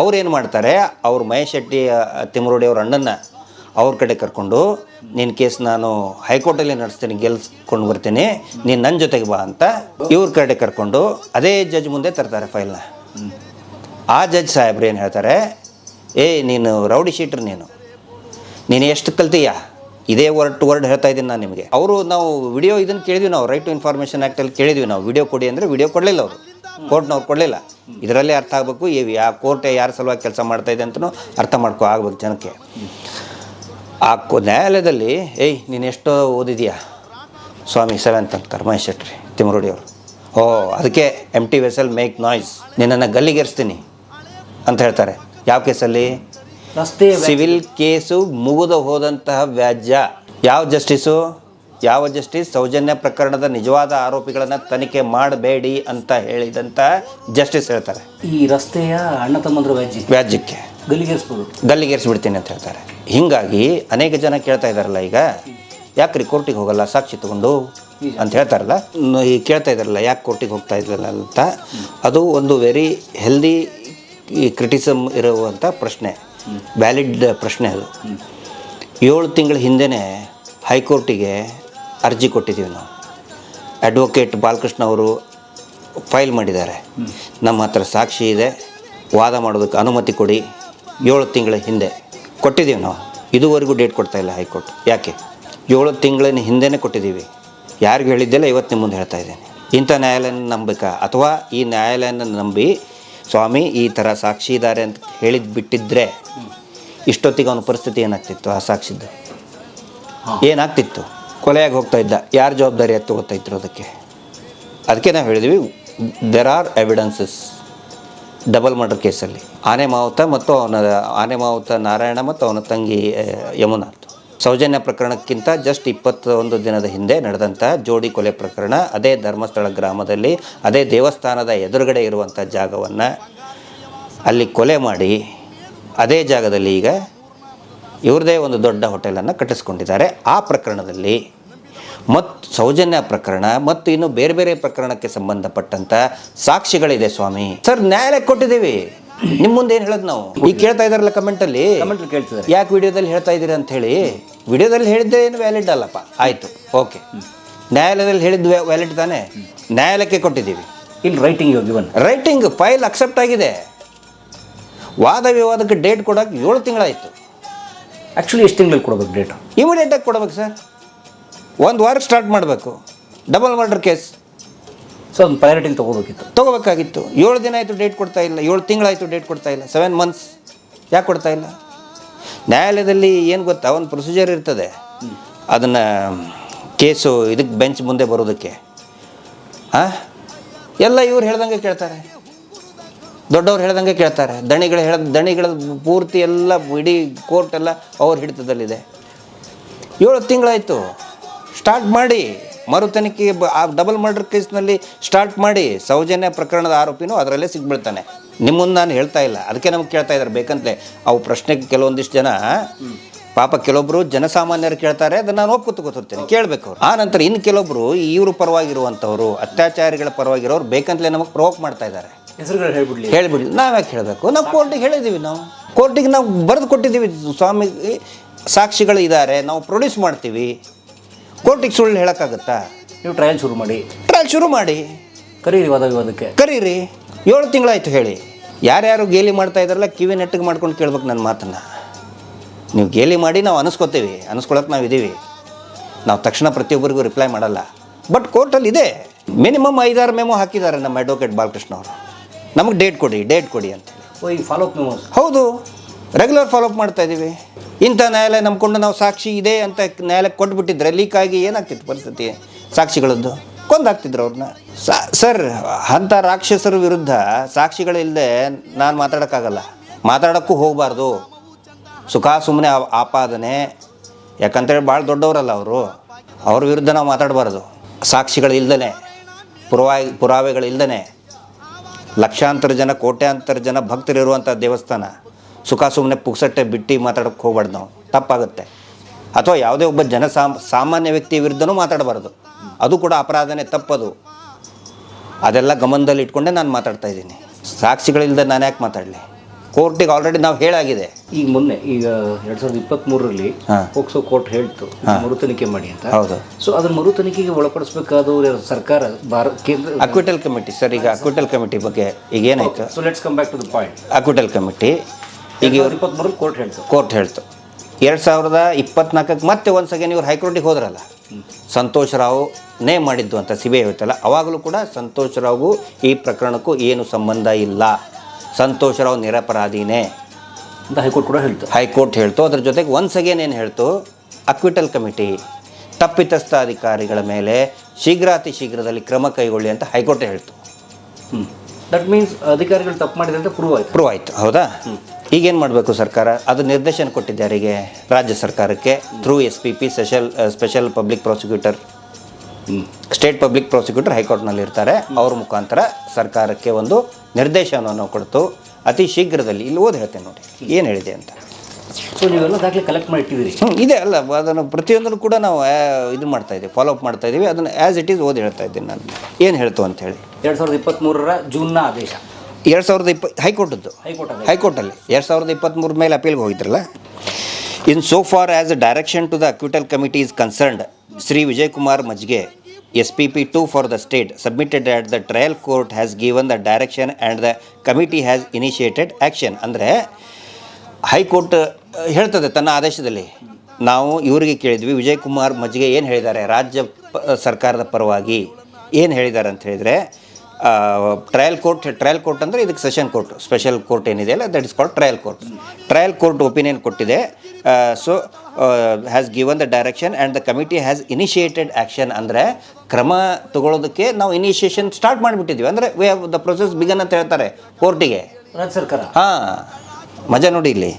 ಅವ್ರು ಏನು ಮಾಡ್ತಾರೆ ಅವ್ರು ಮಹೇಶ್ ಶೆಟ್ಟಿ ತಿಮ್ಮರೋಡಿ ಅವ್ರ ಅಣ್ಣನ ಅವ್ರ ಕಡೆ ಕರ್ಕೊಂಡು ನಿನ್ನ ಕೇಸ್ ನಾನು ಹೈಕೋರ್ಟಲ್ಲಿ ನಡೆಸ್ತೀನಿ, ಗೆಲ್ಸ್ಕೊಂಡು ಬರ್ತೀನಿ, ನೀನು ನನ್ನ ಜೊತೆಗೆ ಬಾ ಅಂತ ಇವ್ರ ಕಡೆ ಕರ್ಕೊಂಡು, ಅದೇ ಜಡ್ಜ್ ಮುಂದೆ ತರ್ತಾರೆ ಫೈಲ್ನ. ಆ ಜಡ್ಜ್ ಸಾಹೇಬ್ರು ಏನು ಹೇಳ್ತಾರೆ, ಏ, ನೀನು ರೌಡಿ ಶೀಟ್ರ್ ನೀನು. ನೀನು ಎಷ್ಟು ಕಲ್ತೀಯ? ಇದೇ ವರ್ಡ್ ಟು ವರ್ಡ್ ಹೇಳ್ತಾ ಇದ್ದೀನಿ ನಾನು ನಿಮಗೆ. ಅವರು ನಾವು ವಿಡಿಯೋ ಇದನ್ನು ಕೇಳಿದ್ವಿ ನಾವು, ರೈಟ್ ಟು ಇನ್ಫಾರ್ಮೇಷನ್ ಆ್ಯಕ್ಟಲ್ಲಿ ಕೇಳಿದ್ವಿ ನಾವು. ವಿಡಿಯೋ ಕೊಡಿ ಅಂದರೆ ವಿಡಿಯೋ ಕೊಡಲಿಲ್ಲ ಅವರು. ಕೋರ್ಟ್ನವ್ರು ಕೊಡಲಿಲ್ಲ. ಇದರಲ್ಲೇ ಅರ್ಥ ಆಗಬೇಕು ಯಾವ ಕೋರ್ಟೆ ಯಾರ ಸಲುವಾಗಿ ಕೆಲಸ ಮಾಡ್ತಾ ಇದೆ ಅಂತಲೂ ಅರ್ಥ ಮಾಡ್ಕೊ ಆಗ್ಬೇಕು ಜನಕ್ಕೆ. ಆ ಕೊ ನ್ಯಾಯಾಲಯದಲ್ಲಿ ಏಯ್ ನೀನು ಎಷ್ಟೋ ಓದಿದೀಯಾ? ಸ್ವಾಮಿ ಸೆವೆಂತ್ ಅಂತಾರೆ ಮಹೇಶ್ ಶೆಟ್ಟಿ ತಿಮ್ಮರೋಡಿ ಅವರು. ಓ ಅದಕ್ಕೆ empty vessel make noise ನಿನ್ನನ್ನು ಗಲ್ಲಿಗೇರಿಸ್ತೀನಿ ಅಂತ ಹೇಳ್ತಾರೆ. ಯಾವ ಕೇಸಲ್ಲಿ? ರಸ್ತೆ ಸಿವಿಲ್ ಕೇಸು ಮುಗಿದು ಹೋದಂತಹ ವ್ಯಾಜ್ಯ. ಯಾವ ಜಸ್ಟಿಸು? ಯಾವ ಜಸ್ಟಿಸ್ ಸೌಜನ್ಯ ಪ್ರಕರಣದ ನಿಜವಾದ ಆರೋಪಿಗಳನ್ನು ತನಿಖೆ ಮಾಡಬೇಡಿ ಅಂತ ಹೇಳಿದಂತ ಜಸ್ಟಿಸ್ ಹೇಳ್ತಾರೆ. ಈ ರಸ್ತೆಯ ಅಣ್ಣ ತಮ್ಮಂದ್ರ ವ್ಯಾಜ್ಯ. ವ್ಯಾಜ್ಯಕ್ಕೆ. ಗಲ್ಲಿಗೇರಿಸ್ಬೋದು. ಗಲ್ಲಿಗೇರಿಸ್ಬಿಡ್ತೀನಿ ಅಂತ ಹೇಳ್ತಾರೆ. ಹೀಗಾಗಿ ಅನೇಕ ಜನ ಕೇಳ್ತಾ ಇದ್ದಾರಲ್ಲ ಈಗ ಯಾಕ್ರಿ ಕೋರ್ಟಿಗೆ ಹೋಗಲ್ಲ ಸಾಕ್ಷಿ ತಗೊಂಡು ಅಂತ ಹೇಳ್ತಾರಲ್ಲ? ಈ ಕೇಳ್ತಾ ಇದ್ದಾರಲ್ಲ ಯಾಕೆ ಕೋರ್ಟಿಗೆ ಹೋಗ್ತಾ ಇದ್ರಲ್ಲ ಅಂತ? ಅದು ಒಂದು ವೆರಿ ಹೆಲ್ದಿ ಕ್ರಿಟಿಸಮ್ ಇರುವಂಥ ಪ್ರಶ್ನೆ ವ್ಯಾಲಿಡ್ ಪ್ರಶ್ನೆ ಅದು. ಏಳು ತಿಂಗಳ ಹಿಂದೆನೇ ಹೈಕೋರ್ಟಿಗೆ ಅರ್ಜಿ ಕೊಟ್ಟಿದ್ದೀವಿ ನಾವು. ಅಡ್ವೊಕೇಟ್ ಬಾಲಕೃಷ್ಣ ಅವರು ಫೈಲ್ ಮಾಡಿದ್ದಾರೆ. ನಮ್ಮ ಹತ್ರ ಸಾಕ್ಷಿ ಇದೆ ವಾದ ಮಾಡೋದಕ್ಕೆ ಅನುಮತಿ ಕೊಡಿ ಏಳು ತಿಂಗಳ ಹಿಂದೆ ಕೊಟ್ಟಿದ್ದೀವಿ ನಾವು. ಇದುವರೆಗೂ ಡೇಟ್ ಕೊಡ್ತಾ ಇಲ್ಲ ಹೈಕೋರ್ಟ್. ಯಾಕೆ? ಏಳು ತಿಂಗಳಿನ ಹಿಂದೆನೇ ಕೊಟ್ಟಿದ್ದೀವಿ. ಯಾರಿಗೂ ಹೇಳಿದ್ದೆಲ್ಲ ಇವತ್ತು ನಿಮ್ಮ ಮುಂದೆ ಹೇಳ್ತಾ ಇದ್ದೇನೆ. ಇಂಥ ನ್ಯಾಯಾಲಯನ ನಂಬೇಕಾ ಅಥವಾ ಈ ನ್ಯಾಯಾಲಯನ ನಂಬಿ ಸ್ವಾಮಿ ಈ ಥರ ಸಾಕ್ಷಿ ಇದ್ದಾರೆ ಅಂತ ಹೇಳಿದ್ ಬಿಟ್ಟಿದ್ರೆ ಇಷ್ಟೊತ್ತಿಗೆ ಅವನ ಪರಿಸ್ಥಿತಿ ಏನಾಗ್ತಿತ್ತು ಆ ಸಾಕ್ಷಿದ್ದು ಏನಾಗ್ತಿತ್ತು? ಕೊಲೆಯಾಗಿ ಹೋಗ್ತಾ ಇದ್ದ. ಯಾರು ಜವಾಬ್ದಾರಿ ಎತ್ತು ಗೊತ್ತಾಯ್ತಿರೋದಕ್ಕೆ ಅದಕ್ಕೆ ನಾವು ಹೇಳಿದ್ವಿ there are evidences double murder ಕೇಸಲ್ಲಿ ಆನೆ ಮಾವುತ ಮತ್ತು ಅವನ, ಆನೆ ಮಾವುತ ನಾರಾಯಣ ಮತ್ತು ಅವನ ತಂಗಿ ಯಮುನಾಥ್ ಯಮುನಾ ಸೌಜನ್ಯ ಪ್ರಕರಣಕ್ಕಿಂತ ಜಸ್ಟ್ ಇಪ್ಪತ್ತೊಂದು ದಿನದ ಹಿಂದೆ ನಡೆದಂತಹ ಜೋಡಿ ಕೊಲೆ ಪ್ರಕರಣ ಅದೇ ಧರ್ಮಸ್ಥಳ ಗ್ರಾಮದಲ್ಲಿ, ಅದೇ ದೇವಸ್ಥಾನದ ಎದುರುಗಡೆ ಇರುವಂಥ ಜಾಗವನ್ನು ಅಲ್ಲಿ ಕೊಲೆ ಮಾಡಿ ಅದೇ ಜಾಗದಲ್ಲಿ ಈಗ ಇವ್ರದೇ ಒಂದು ದೊಡ್ಡ ಹೋಟೆಲನ್ನು ಕಟ್ಟಿಸ್ಕೊಂಡಿದ್ದಾರೆ. ಆ ಪ್ರಕರಣದಲ್ಲಿ ಮತ್ತು ಸೌಜನ್ಯ ಪ್ರಕರಣ ಮತ್ತು ಇನ್ನು ಬೇರೆ ಬೇರೆ ಪ್ರಕರಣಕ್ಕೆ ಸಂಬಂಧಪಟ್ಟಂತ ಸಾಕ್ಷಿಗಳಿದೆ ಸ್ವಾಮಿ. ಸರ್ ನ್ಯಾಯಾಲಯಕ್ಕೆ ಕೊಟ್ಟಿದ್ದೀವಿ. ನಿಮ್ಮ ಮುಂದೆ ಏನು ಹೇಳೋದು ನಾವು? ಈಗ ಕೇಳ್ತಾ ಇದಾರಲ್ಲ ಕಮೆಂಟಲ್ಲಿ ಕಮೆಂಟ್ ಕೇಳ್ತಿದ್ದಾರೆ. ಯಾಕೆ ವಿಡಿಯೋದಲ್ಲಿ ಹೇಳ್ತಾ ಇದ್ದೀರಿ ಅಂತ ಹೇಳಿ? ವಿಡಿಯೋದಲ್ಲಿ ಹೇಳಿದ್ದೆ ಏನು ವ್ಯಾಲಿಡ್ ಅಲ್ಲಪ್ಪ? ಆಯಿತು ಓಕೆ ನ್ಯಾಯಾಲಯದಲ್ಲಿ ಹೇಳಿದ್ದು ವ್ಯಾಲಿಡ್ ತಾನೆ? ನ್ಯಾಯಾಲಯಕ್ಕೆ ಕೊಟ್ಟಿದ್ದೀವಿ. ಇಲ್ಲಿ ರೈಟಿಂಗ್ ರೈಟಿಂಗ್ ಫೈಲ್ ಅಕ್ಸೆಪ್ಟ್ ಆಗಿದೆ. ವಾದ ವಿವಾದಕ್ಕೆ ಡೇಟ್ ಕೊಡೋಕೆ ಏಳು ತಿಂಗಳಾಯಿತು. ಆ್ಯಕ್ಚುಲಿ ಎಷ್ಟು ತಿಂಗಳಲ್ಲಿ ಕೊಡಬೇಕು ಡೇಟ್ ಇಮಿಡಿಯೇಟಾಗಿ ಕೊಡ್ಬೇಕು ಸರ್ ಒಂದು ವಾರ ಸ್ಟಾರ್ಟ್ ಮಾಡಬೇಕು. ಡಬಲ್ ಮರ್ಡರ್ ಕೇಸ್ ಸೊ ಒಂದು ಪ್ರಯಾರಿಟಿಲಿ ತೊಗೋಬೇಕಿತ್ತು. ತೊಗೋಬೇಕಾಗಿತ್ತು. ಏಳು ದಿನ ಆಯಿತು ಡೇಟ್ ಕೊಡ್ತಾ ಇಲ್ಲ ಏಳು ತಿಂಗಳಾಯಿತು ಡೇಟ್ ಕೊಡ್ತಾ ಇಲ್ಲ ಸೆವೆನ್ ಮಂತ್ಸ್ ಯಾಕೆ ಕೊಡ್ತಾ ಇಲ್ಲ? ನ್ಯಾಯಾಲಯದಲ್ಲಿ ಏನು ಗೊತ್ತಾ? ಒಂದು ಪ್ರೊಸೀಜರ್ ಇರ್ತದೆ. ಅದನ್ನು ಕೇಸು ಇದಕ್ಕೆ ಬೆಂಚ್ ಮುಂದೆ ಬರೋದಕ್ಕೆ. ಹಾಂ ಎಲ್ಲ ಇವ್ರು ಹೇಳ್ದಂಗೆ ಕೇಳ್ತಾರೆ. ದೊಡ್ಡವ್ರು ಹೇಳ್ದಂಗೆ ಕೇಳ್ತಾರೆ. ದಣಿಗಳು ಹೇಳ ದಣಿಗಳ ಪೂರ್ತಿ ಎಲ್ಲ ಇಡೀ ಕೋರ್ಟ್ ಎಲ್ಲ ಅವ್ರ ಹಿಡಿತದಲ್ಲಿದೆ. ಏಳು ತಿಂಗಳಾಯಿತು. ಸ್ಟಾರ್ಟ್ ಮಾಡಿ ಮರು ತನಿಖೆ ಆ ಡಬಲ್ ಮರ್ಡರ್ ಕೇಸ್ನಲ್ಲಿ ಸ್ಟಾರ್ಟ್ ಮಾಡಿ ಸೌಜನ್ಯ ಪ್ರಕರಣದ ಆರೋಪಿನೂ ಅದರಲ್ಲೇ ಸಿಗ್ಬಿಡ್ತಾನೆ ನಿಮ್ಮನ್ನು ನಾನು ಹೇಳ್ತಾ ಇಲ್ಲ. ಅದಕ್ಕೆ ನಮ್ಗೆ ಕೇಳ್ತಾ ಇದ್ದಾರೆ ಬೇಕಂತಲೇ ಅವು ಪ್ರಶ್ನೆಗೆ ಕೆಲವೊಂದಿಷ್ಟು ಜನ ಪಾಪ ಕೆಲವೊಬ್ಬರು ಜನಸಾಮಾನ್ಯರು ಕೇಳ್ತಾರೆ ಅದನ್ನು ನಾನು ಒಪ್ಪು ತಗೋತಿರ್ತೀನಿ ಕೇಳಬೇಕು ಆ ನಂತರ ಇನ್ನು ಕೆಲವೊಬ್ಬರು ಇವರು ಪರವಾಗಿರುವಂಥವ್ರು ಅತ್ಯಾಚಾರಿಗಳ ಪರವಾಗಿರೋರು ಬೇಕಂತಲೇ ನಮಗೆ ಪ್ರವೋಕ್ ಮಾಡ್ತಾ ಇದ್ದಾರೆ ಹೆಸರುಗಳು ಹೇಳ್ಬಿಡ್ಲಿ. ನಾವು ಯಾಕೆ ಹೇಳಬೇಕು? ನಾವು ಕೋರ್ಟಿಗೆ ಹೇಳಿದ್ದೀವಿ ನಾವು. ಕೋರ್ಟಿಗೆ ನಾವು ಬರೆದು ಕೊಟ್ಟಿದ್ದೀವಿ. ಸ್ವಾಮಿ ಸಾಕ್ಷಿಗಳು ಇದ್ದಾರೆ ನಾವು ಪ್ರೊಡ್ಯೂಸ್ ಮಾಡ್ತೀವಿ. ಕೋರ್ಟಿಗೆ ಸುಳ್ಳು ಹೇಳೋಕ್ಕಾಗತ್ತಾ? ನೀವು ಟ್ರಯಲ್ ಶುರು ಮಾಡಿ. ಟ್ರಯಲ್ ಶುರು ಮಾಡಿ. ಕರೀರಿ ವಾದ ವಿವಾದಕ್ಕೆ. ಕರೀರಿ. ಏಳು ತಿಂಗಳಾಯ್ತು ಹೇಳಿ. ಯಾರ್ಯಾರು ಗೇಲಿ ಮಾಡ್ತಾ ಇದ್ದಾರಲ್ಲ ಕಿವಿ ನೆಟ್ಟಿಗೆ ಮಾಡ್ಕೊಂಡು ಕೇಳ್ಬೇಕು ನನ್ನ ಮಾತನ್ನು. ನೀವು ಗೇಲಿ ಮಾಡಿ ನಾವು ಅನಿಸ್ಕೋತೀವಿ. ಅನಿಸ್ಕೊಳಕ್ಕೆ ನಾವು ಇದ್ದೀವಿ ನಾವು ತಕ್ಷಣ ಪ್ರತಿಯೊಬ್ಬರಿಗೂ ರಿಪ್ಲೈ ಮಾಡಲ್ಲ. ಬಟ್ ಕೋರ್ಟಲ್ಲಿ ಇದೆ. ಮಿನಿಮಮ್ ಐದಾರು ಮೆಮೊ ಹಾಕಿದ್ದಾರೆ ನಮ್ಮ ಅಡ್ವೊಕೇಟ್ ಬಾಲಕೃಷ್ಣ ಅವರು. ನಮಗೆ ಡೇಟ್ ಕೊಡಿ ಡೇಟ್ ಕೊಡಿ ಅಂತ ಓ ಈ ಫಾಲೋ ಅಪ್ ಮೆಮೋಸ್ ಹೌದು. ರೆಗ್ಯುಲರ್ ಫಾಲೋಅಪ್ ಮಾಡ್ತಾ ಇದ್ದೀವಿ ಇಂಥ ನ್ಯಾಯಾಲಯ ನಂಬ್ಕೊಂಡು ನಾವು ಸಾಕ್ಷಿ ಇದೆ ಅಂತ ನ್ಯಾಯಾಲಯಕ್ಕೆ ಕೊಟ್ಬಿಟ್ಟಿದ್ರೆ ಲೀಕ್ ಆಗಿ ಏನಾಗ್ತಿತ್ತು ಪರಿಸ್ಥಿತಿ? ಸಾಕ್ಷಿಗಳದ್ದು. ಕೊಂದಾಗ್ತಿದ್ರು ಅವ್ರನ್ನ ಸರ್, ಅಂಥ ರಾಕ್ಷಸರ ವಿರುದ್ಧ ಸಾಕ್ಷಿಗಳಿಲ್ಲದೆ ನಾನು ಮಾತಾಡೋಕ್ಕಾಗಲ್ಲ. ಮಾತಾಡೋಕ್ಕೂ ಹೋಗಬಾರ್ದು. ಸುಖ ಸುಮ್ಮನೆ ಆಪಾದನೆ. ಯಾಕಂತೇಳಿ ಭಾಳ ದೊಡ್ಡವರಲ್ಲ ಅವರು. ಅವ್ರ ವಿರುದ್ಧ ನಾವು ಮಾತಾಡಬಾರ್ದು. ಸಾಕ್ಷಿಗಳಿಲ್ಲದೇ ಪುರಾವ ಪುರಾವೆಗಳಿಲ್ಲದೇ ಲಕ್ಷಾಂತರ ಜನ, ಕೋಟ್ಯಾಂತರ ಜನ ಭಕ್ತರಿರುವಂಥ ದೇವಸ್ಥಾನ. ಸುಖ ಸುಮ್ಮನೆ ಪುಕ್ಸಟ್ಟೆ ಬಿಟ್ಟು ಮಾತಾಡೋಕ್ಕೆ ಹೋಗ್ಬಾರ್ದು ನಾವು. ತಪ್ಪಾಗುತ್ತೆ. ಅಥವಾ ಯಾವುದೇ ಒಬ್ಬ ಜನ ಸಾಮಾನ್ಯ ವ್ಯಕ್ತಿ ವಿರುದ್ಧನೂ ಮಾತಾಡಬಾರ್ದು. ಅದು ಕೂಡ ಅಪರಾಧನೇ ತಪ್ಪದು. ಅದೆಲ್ಲ ಗಮನದಲ್ಲಿ ಇಟ್ಕೊಂಡೆ ನಾನು ಮಾತಾಡ್ತಾ ಇದ್ದೀನಿ. ಸಾಕ್ಷಿಗಳಿಲ್ಲದೆ ನಾನು ಯಾಕೆ ಮಾತಾಡಲಿ? ಕೋರ್ಟಿಗೆ ಆಲ್ರೆಡಿ ನಾವು ಹೇಳಾಗಿದೆ. ಈಗ ಮೊನ್ನೆ ಈಗ ಎರಡ್ ಸಾವಿರದ ಇಪ್ಪತ್ತ್ ಮೂರರಲ್ಲಿ ಹಾ. ಪೋಕ್ಸೋ ಕೋರ್ಟ್ ಹೇಳ್ತು ಮರು ತನಿಖೆ ಮಾಡಿ ಅಂತ. ಹೌದು. ಸೊ ಅದನ್ನ ಮರು ತನಿಖೆಗೆ ಒಳಪಡಿಸಬೇಕಾದವರು ಸರ್ಕಾರ ಭಾರತ ಕೇಂದ್ರ ಅಕ್ವಿಟಲ್ ಕಮಿಟಿ ಸರ್ ಈಗ ಅಕ್ವಿಟಲ್ ಕಮಿಟಿ ಬಗ್ಗೆ ಈಗ ಏನಾಯ್ತು? So let's come back to the point acquittal committee ಈಗ ಈಗ ಇಪ್ಪತ್ತ್ಮೂರು ಕೋರ್ಟ್ ಹೇಳ್ತು ಕೋರ್ಟ್ ಹೇಳ್ತು ಎರಡು ಸಾವಿರದ ಇಪ್ಪತ್ನಾಲ್ಕಕ್ಕೆ ಮತ್ತೆ ಒಂದು ಸೆಕೆಂಡ್ ಇವ್ರು ಹೈಕೋರ್ಟಿಗೆ ಹೋದ್ರಲ್ಲ. ಸಂತೋಷ್ ರಾವ್ನೇ ಮಾಡಿದ್ದು ಅಂತ ಸಿ ಬಿ ಐ ಹೇಳ್ತಲ್ಲ. ಅವಾಗಲೂ ಕೂಡ ಸಂತೋಷ್ ರಾವ್ಗೂ ಈ ಪ್ರಕರಣಕ್ಕೂ ಏನು ಸಂಬಂಧ ಇಲ್ಲ. ಸಂತೋಷ್ ರಾವ್ ನಿರಪರಾಧಿನೇ. ಅಂತ ಹೈಕೋರ್ಟ್ ಕೂಡ ಹೇಳ್ತು. ಹೈಕೋರ್ಟ್ ಹೇಳ್ತು. ಅದ್ರ ಜೊತೆಗೆ ಒಂದು ಅಗೇನ್ ಏನು ಹೇಳ್ತು? ಅಕ್ವಿಟಲ್ ಕಮಿಟಿ ತಪ್ಪಿತಸ್ಥ ಅಧಿಕಾರಿಗಳ ಮೇಲೆ ಶೀಘ್ರಾತಿ ಶೀಘ್ರದಲ್ಲಿ ಕ್ರಮ ಕೈಗೊಳ್ಳಿ ಅಂತ ಹೈಕೋರ್ಟ್ ಹೇಳ್ತು. ದಟ್ ಮೀನ್ಸ್ ಅಧಿಕಾರಿಗಳು ತಪ್ಪು ಮಾಡಿದೆ ಅಂತ ಪ್ರೂವ್ ಆಯ್ತು. ಪ್ರೂವ್ ಆಯ್ತು ಹೌದಾ? ಈಗೇನು ಮಾಡಬೇಕು ಸರ್ಕಾರ? ಅದು ನಿರ್ದೇಶನ ಕೊಟ್ಟಿದೆ ಯಾರಿಗೆ ರಾಜ್ಯ ಸರ್ಕಾರಕ್ಕೆ through S P P special special public prosecutor state public prosecutor ಹೈಕೋರ್ಟ್ನಲ್ಲಿ ಇರ್ತಾರೆ. ಅವ್ರ ಮುಖಾಂತರ ಸರ್ಕಾರಕ್ಕೆ ಒಂದು ನಿರ್ದೇಶನವನ್ನು ಕೊಡ್ತು. ಅತಿ ಶೀಘ್ರದಲ್ಲಿ ಇಲ್ಲಿ ಓದಿ ಹೇಳ್ತೇನೆ ನೋಡಿ ಏನು ಹೇಳಿದೆ ಅಂತ. ಸೊ ನೀವೆಲ್ಲ ದಾಖಲೆ ಕಲೆಕ್ಟ್ ಮಾಡಿ ಇಟ್ಟಿದ್ದೀರಿ ಹ್ಞೂ ಇದೆ ಅಲ್ಲ ಅದನ್ನು ಪ್ರತಿಯೊಂದನ್ನು ಕೂಡ ನಾವು ಇದು ಮಾಡ್ತಾ ಇದ್ದೀವಿ ಫಾಲೋ ಅಪ್ ಮಾಡ್ತಾ ಇದ್ದೀವಿ ಅದನ್ನು ಆ್ಯಸ್ ಇಟ್ ಈಸ್ ಓದಿ ಹೇಳ್ತಾ ಇದ್ದೀನಿ ನಾನು. ಏನು ಹೇಳ್ತು ಅಂತ ಹೇಳಿ. ಎರಡ್ ಸಾವಿರದ ಇಪ್ಪತ್ತ್ಮೂರರ ಜೂನ್ನ ಆದೇಶ. ಎರಡು ಸಾವಿರದ ಇಪ್ಪ ಹೈಕೋರ್ಟದ್ದು. ಹೈಕೋರ್ಟ್ ಅಲ್ಲಿ ಹೈಕೋರ್ಟಲ್ಲಿ. ಎರಡು ಸಾವಿರದ ಇಪ್ಪತ್ತ್ಮೂರ ಮೇಲೆ ಅಪೀಲ್ಗೆ ಹೋಗಿದ್ರಲ್ಲ? In so far as a direction to the acquittal committee is concerned Shri Vijay Kumar Majge S P P to for the state submitted at the trial court has given the direction and the committee has initiated action ಅಂದರೆ high court ಹೇಳ್ತದೆ ತನ್ನ ಆದೇಶದಲ್ಲಿ. ನಾವು ಇವರಿಗೆ ಕೇಳಿದ್ವಿ ವಿಜಯ್ ಕುಮಾರ್ ಮಜ್ಗೆ ಏನು ಹೇಳಿದ್ದಾರೆ? ರಾಜ್ಯ ಪ- ಸರ್ಕಾರದ ಪರವಾಗಿ ಏನು ಹೇಳಿದ್ದಾರೆ ಅಂತ ಹೇಳಿದರೆ ಟ್ರಯಲ್ ಕೋರ್ಟ್ ಟ್ರಯಲ್ ಕೋರ್ಟ್ ಅಂದರೆ ಇದಕ್ಕೆ ಸೆಷನ್ ಕೋರ್ಟ್ ಸ್ಪೆಷಲ್ ಕೋರ್ಟ್ ಏನಿದೆ ಅಲ್ಲ that is called trial court trial court opinion ಕೊಟ್ಟಿದೆ. So has given the direction and the committee has initiated action ಅಂದರೆ ಕ್ರಮ ತಗೊಳ್ಳೋದಕ್ಕೆ ನಾವು ಇನಿಷಿಯೇಷನ್ ಸ್ಟಾರ್ಟ್ ಮಾಡಿಬಿಟ್ಟಿದ್ವಿ. ಅಂದರೆ we have the process begun ಅಂತ ಹೇಳ್ತಾರೆ ಕೋರ್ಟಿಗೆ ರಾಜ್ಯ ಸರ್ಕಾರ. ಹಾಂ ಮಜಾ ನೋಡಿ ಇಲ್ಲಿ.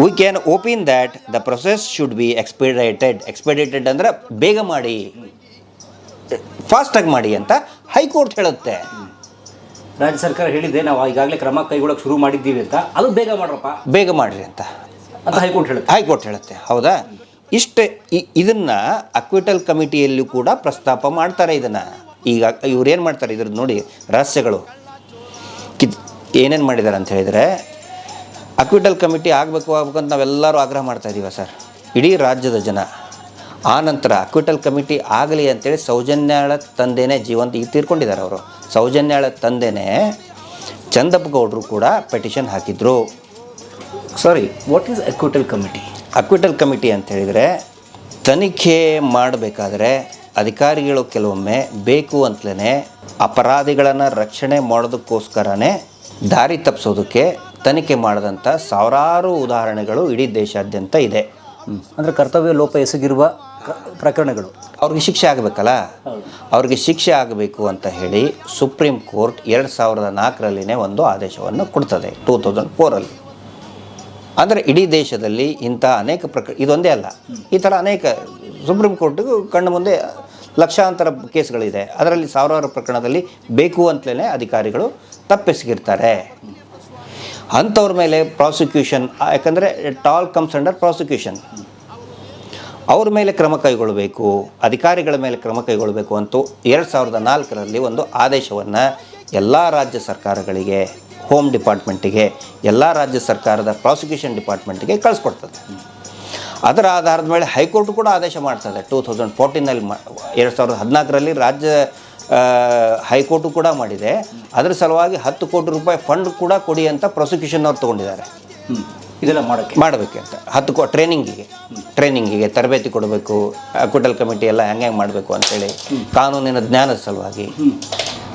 We can opine that the process should be expedited expedited ಅಂದರೆ ಬೇಗ ಮಾಡಿ. ಫಾಸ್ಟಾಗಿ ಮಾಡಿ ಅಂತ ಹೈಕೋರ್ಟ್ ಹೇಳುತ್ತೆ. ರಾಜ್ಯ ಸರ್ಕಾರ ಹೇಳಿದೆ ನಾವು ಈಗಾಗಲೇ ಕ್ರಮ ಕೈಗೊಳ್ಳಕ್ಕೆ ಶುರು ಮಾಡಿದ್ದೀವಿ ಅಂತ. ಅದು ಬೇಗ ಮಾಡ್ರಪ್ಪ. ಬೇಗ ಮಾಡಿರಿ ಅಂತ. ಅಂತ ಹೈಕೋರ್ಟ್ ಹೇಳುತ್ತೆ. ಹೈಕೋರ್ಟ್ ಹೇಳುತ್ತೆ ಹೌದಾ? ಇಷ್ಟೇ ಇದನ್ನ ಅಕ್ವಿಟಲ್ ಕಮಿಟಿಯಲ್ಲೂ ಕೂಡ ಪ್ರಸ್ತಾಪ ಮಾಡ್ತಾರೆ ಇದನ್ನು. ಈಗ ಇವ್ರು ಏನು ಮಾಡ್ತಾರೆ ಇದ್ರದ್ದು ನೋಡಿ ರಹಸ್ಯಗಳು. ಕಿತ್ ಏನೇನು ಮಾಡಿದ್ದಾರೆ ಅಂತ ಹೇಳಿದರೆ ಅಕ್ವಿಟಲ್ ಕಮಿಟಿ ಆಗಬೇಕು ಆಗಬೇಕು ಅಂತ ನಾವೆಲ್ಲರೂ ಆಗ್ರಹ ಮಾಡ್ತಾ ಇದ್ದೀವ ಸರ್. ಇಡೀ ರಾಜ್ಯದ ಜನ. ಆ ನಂತರ ಅಕ್ವಿಟಲ್ ಕಮಿಟಿ ಆಗಲಿ ಅಂತೇಳಿ ಸೌಜನ್ಯಾಳ ತಂದೆನೇ ಜೀವಂತ ಈಗ ತೀರ್ಕೊಂಡಿದ್ದಾರೆ ಅವರು. ಸೌಜನ್ಯಾಳ ತಂದೆನೇ ಚಂದಪ್ಪಗೌಡರು ಕೂಡ ಪೆಟಿಷನ್ ಹಾಕಿದ್ರು. Sorry what is acquittal committee acquittal committee ಅಂತ ಹೇಳಿದರೆ ತನಿಖೆ ಮಾಡಬೇಕಾದ್ರೆ ಅಧಿಕಾರಿಗಳು ಕೆಲವೊಮ್ಮೆ ಬೇಕು ಅಂತಲೇ ಅಪರಾಧಿಗಳನ್ನು ರಕ್ಷಣೆ ಮಾಡೋದಕ್ಕೋಸ್ಕರನೇ ದಾರಿ ತಪ್ಪಿಸೋದಕ್ಕೆ ತನಿಖೆ ಮಾಡಿದಂಥ ಸಾವಿರಾರು ಉದಾಹರಣೆಗಳು ಇಡೀ ದೇಶಾದ್ಯಂತ ಇದೆ. ಅಂದರೆ ಕರ್ತವ್ಯ ಲೋಪ ಎಸಗಿರುವ ಪ್ರಕರಣಗಳು. ಅವ್ರಿಗೆ ಶಿಕ್ಷೆ ಆಗಬೇಕಲ್ಲ? ಅವ್ರಿಗೆ ಶಿಕ್ಷೆ ಆಗಬೇಕು ಅಂತ ಹೇಳಿ ಸುಪ್ರೀಂ ಕೋರ್ಟ್ ಎರಡು ಸಾವಿರದ ನಾಲ್ಕರಲ್ಲಿನೇ ಒಂದು ಆದೇಶವನ್ನು ಕೊಡ್ತದೆ ಟೂ ತೌಸಂಡ್ ಫೋರಲ್ಲಿ. ಅಂದರೆ ಇಡೀ ದೇಶದಲ್ಲಿ ಇಂಥ ಅನೇಕ ಪ್ರಕ ಇದೊಂದೇ ಅಲ್ಲ. ಈ ಥರ ಅನೇಕ ಸುಪ್ರೀಂ ಕೋರ್ಟಿಗೂ ಕಣ್ಣು ಮುಂದೆ ಲಕ್ಷಾಂತರ ಕೇಸ್ಗಳಿದೆ. ಅದರಲ್ಲಿ ಸಾವಿರಾರು ಪ್ರಕರಣದಲ್ಲಿ ಬೇಕು ಅಂತಲೇ ಅಧಿಕಾರಿಗಳು ತಪ್ಪೆಸಗಿರ್ತಾರೆ. ಅಂಥವ್ರ ಮೇಲೆ ಪ್ರಾಸಿಕ್ಯೂಷನ್ ಯಾಕಂದರೆ ಟಾಲ್ ಕಮ್ಸ್ ಅಂಡರ್ ಪ್ರಾಸಿಕ್ಯೂಷನ್ ಅವ್ರ ಮೇಲೆ ಕ್ರಮ ಕೈಗೊಳ್ಳಬೇಕು, ಅಧಿಕಾರಿಗಳ ಮೇಲೆ ಕ್ರಮ ಕೈಗೊಳ್ಳಬೇಕು ಅಂತೂ ಎರಡು ಸಾವಿರದ ನಾಲ್ಕರಲ್ಲಿ ಒಂದು ಆದೇಶವನ್ನು ಎಲ್ಲ ರಾಜ್ಯ ಸರ್ಕಾರಗಳಿಗೆ ಹೋಮ್ ಡಿಪಾರ್ಟ್ಮೆಂಟಿಗೆ ಎಲ್ಲ ರಾಜ್ಯ ಸರ್ಕಾರದ ಪ್ರಾಸಿಕ್ಯೂಷನ್ ಡಿಪಾರ್ಟ್ಮೆಂಟಿಗೆ ಕಳಿಸ್ಕೊಡ್ತದೆ. ಅದರ ಆಧಾರದ ಮೇಲೆ ಹೈಕೋರ್ಟ್ ಕೂಡ ಆದೇಶ ಮಾಡ್ತದೆ. ಟೂ ತೌಸಂಡ್ ಫೋರ್ಟೀನಲ್ಲಿ ಎರಡು ಸಾವಿರದ ಹದಿನಾಲ್ಕರಲ್ಲಿ ರಾಜ್ಯ ಹೈಕೋರ್ಟು ಕೂಡ ಮಾಡಿದೆ. ಅದರ ಸಲುವಾಗಿ ಹತ್ತು ಕೋಟಿ ರೂಪಾಯಿ ಫಂಡ್ ಕೂಡ ಕೊಡಿ ಅಂತ ಪ್ರಾಸಿಕ್ಯೂಷನ್ ಅವ್ರು ತೊಗೊಂಡಿದ್ದಾರೆ. ಇದೆಲ್ಲ ಮಾಡೋಕ್ಕೆ? ಮಾಡಬೇಕು ಅಂತ. ಹತ್ತು ಕೋ ಟ್ರೈನಿಂಗಿಗೆ. ಟ್ರೈನಿಂಗಿಗೆ ತರಬೇತಿ ಕೊಡಬೇಕು ಅಕ್ವಿಟಲ್ ಕಮಿಟಿ ಎಲ್ಲ ಹೆಂಗೆ ಹೆಂಗೆ ಮಾಡಬೇಕು ಅಂತೇಳಿ ಕಾನೂನಿನ ಜ್ಞಾನದ ಸಲುವಾಗಿ.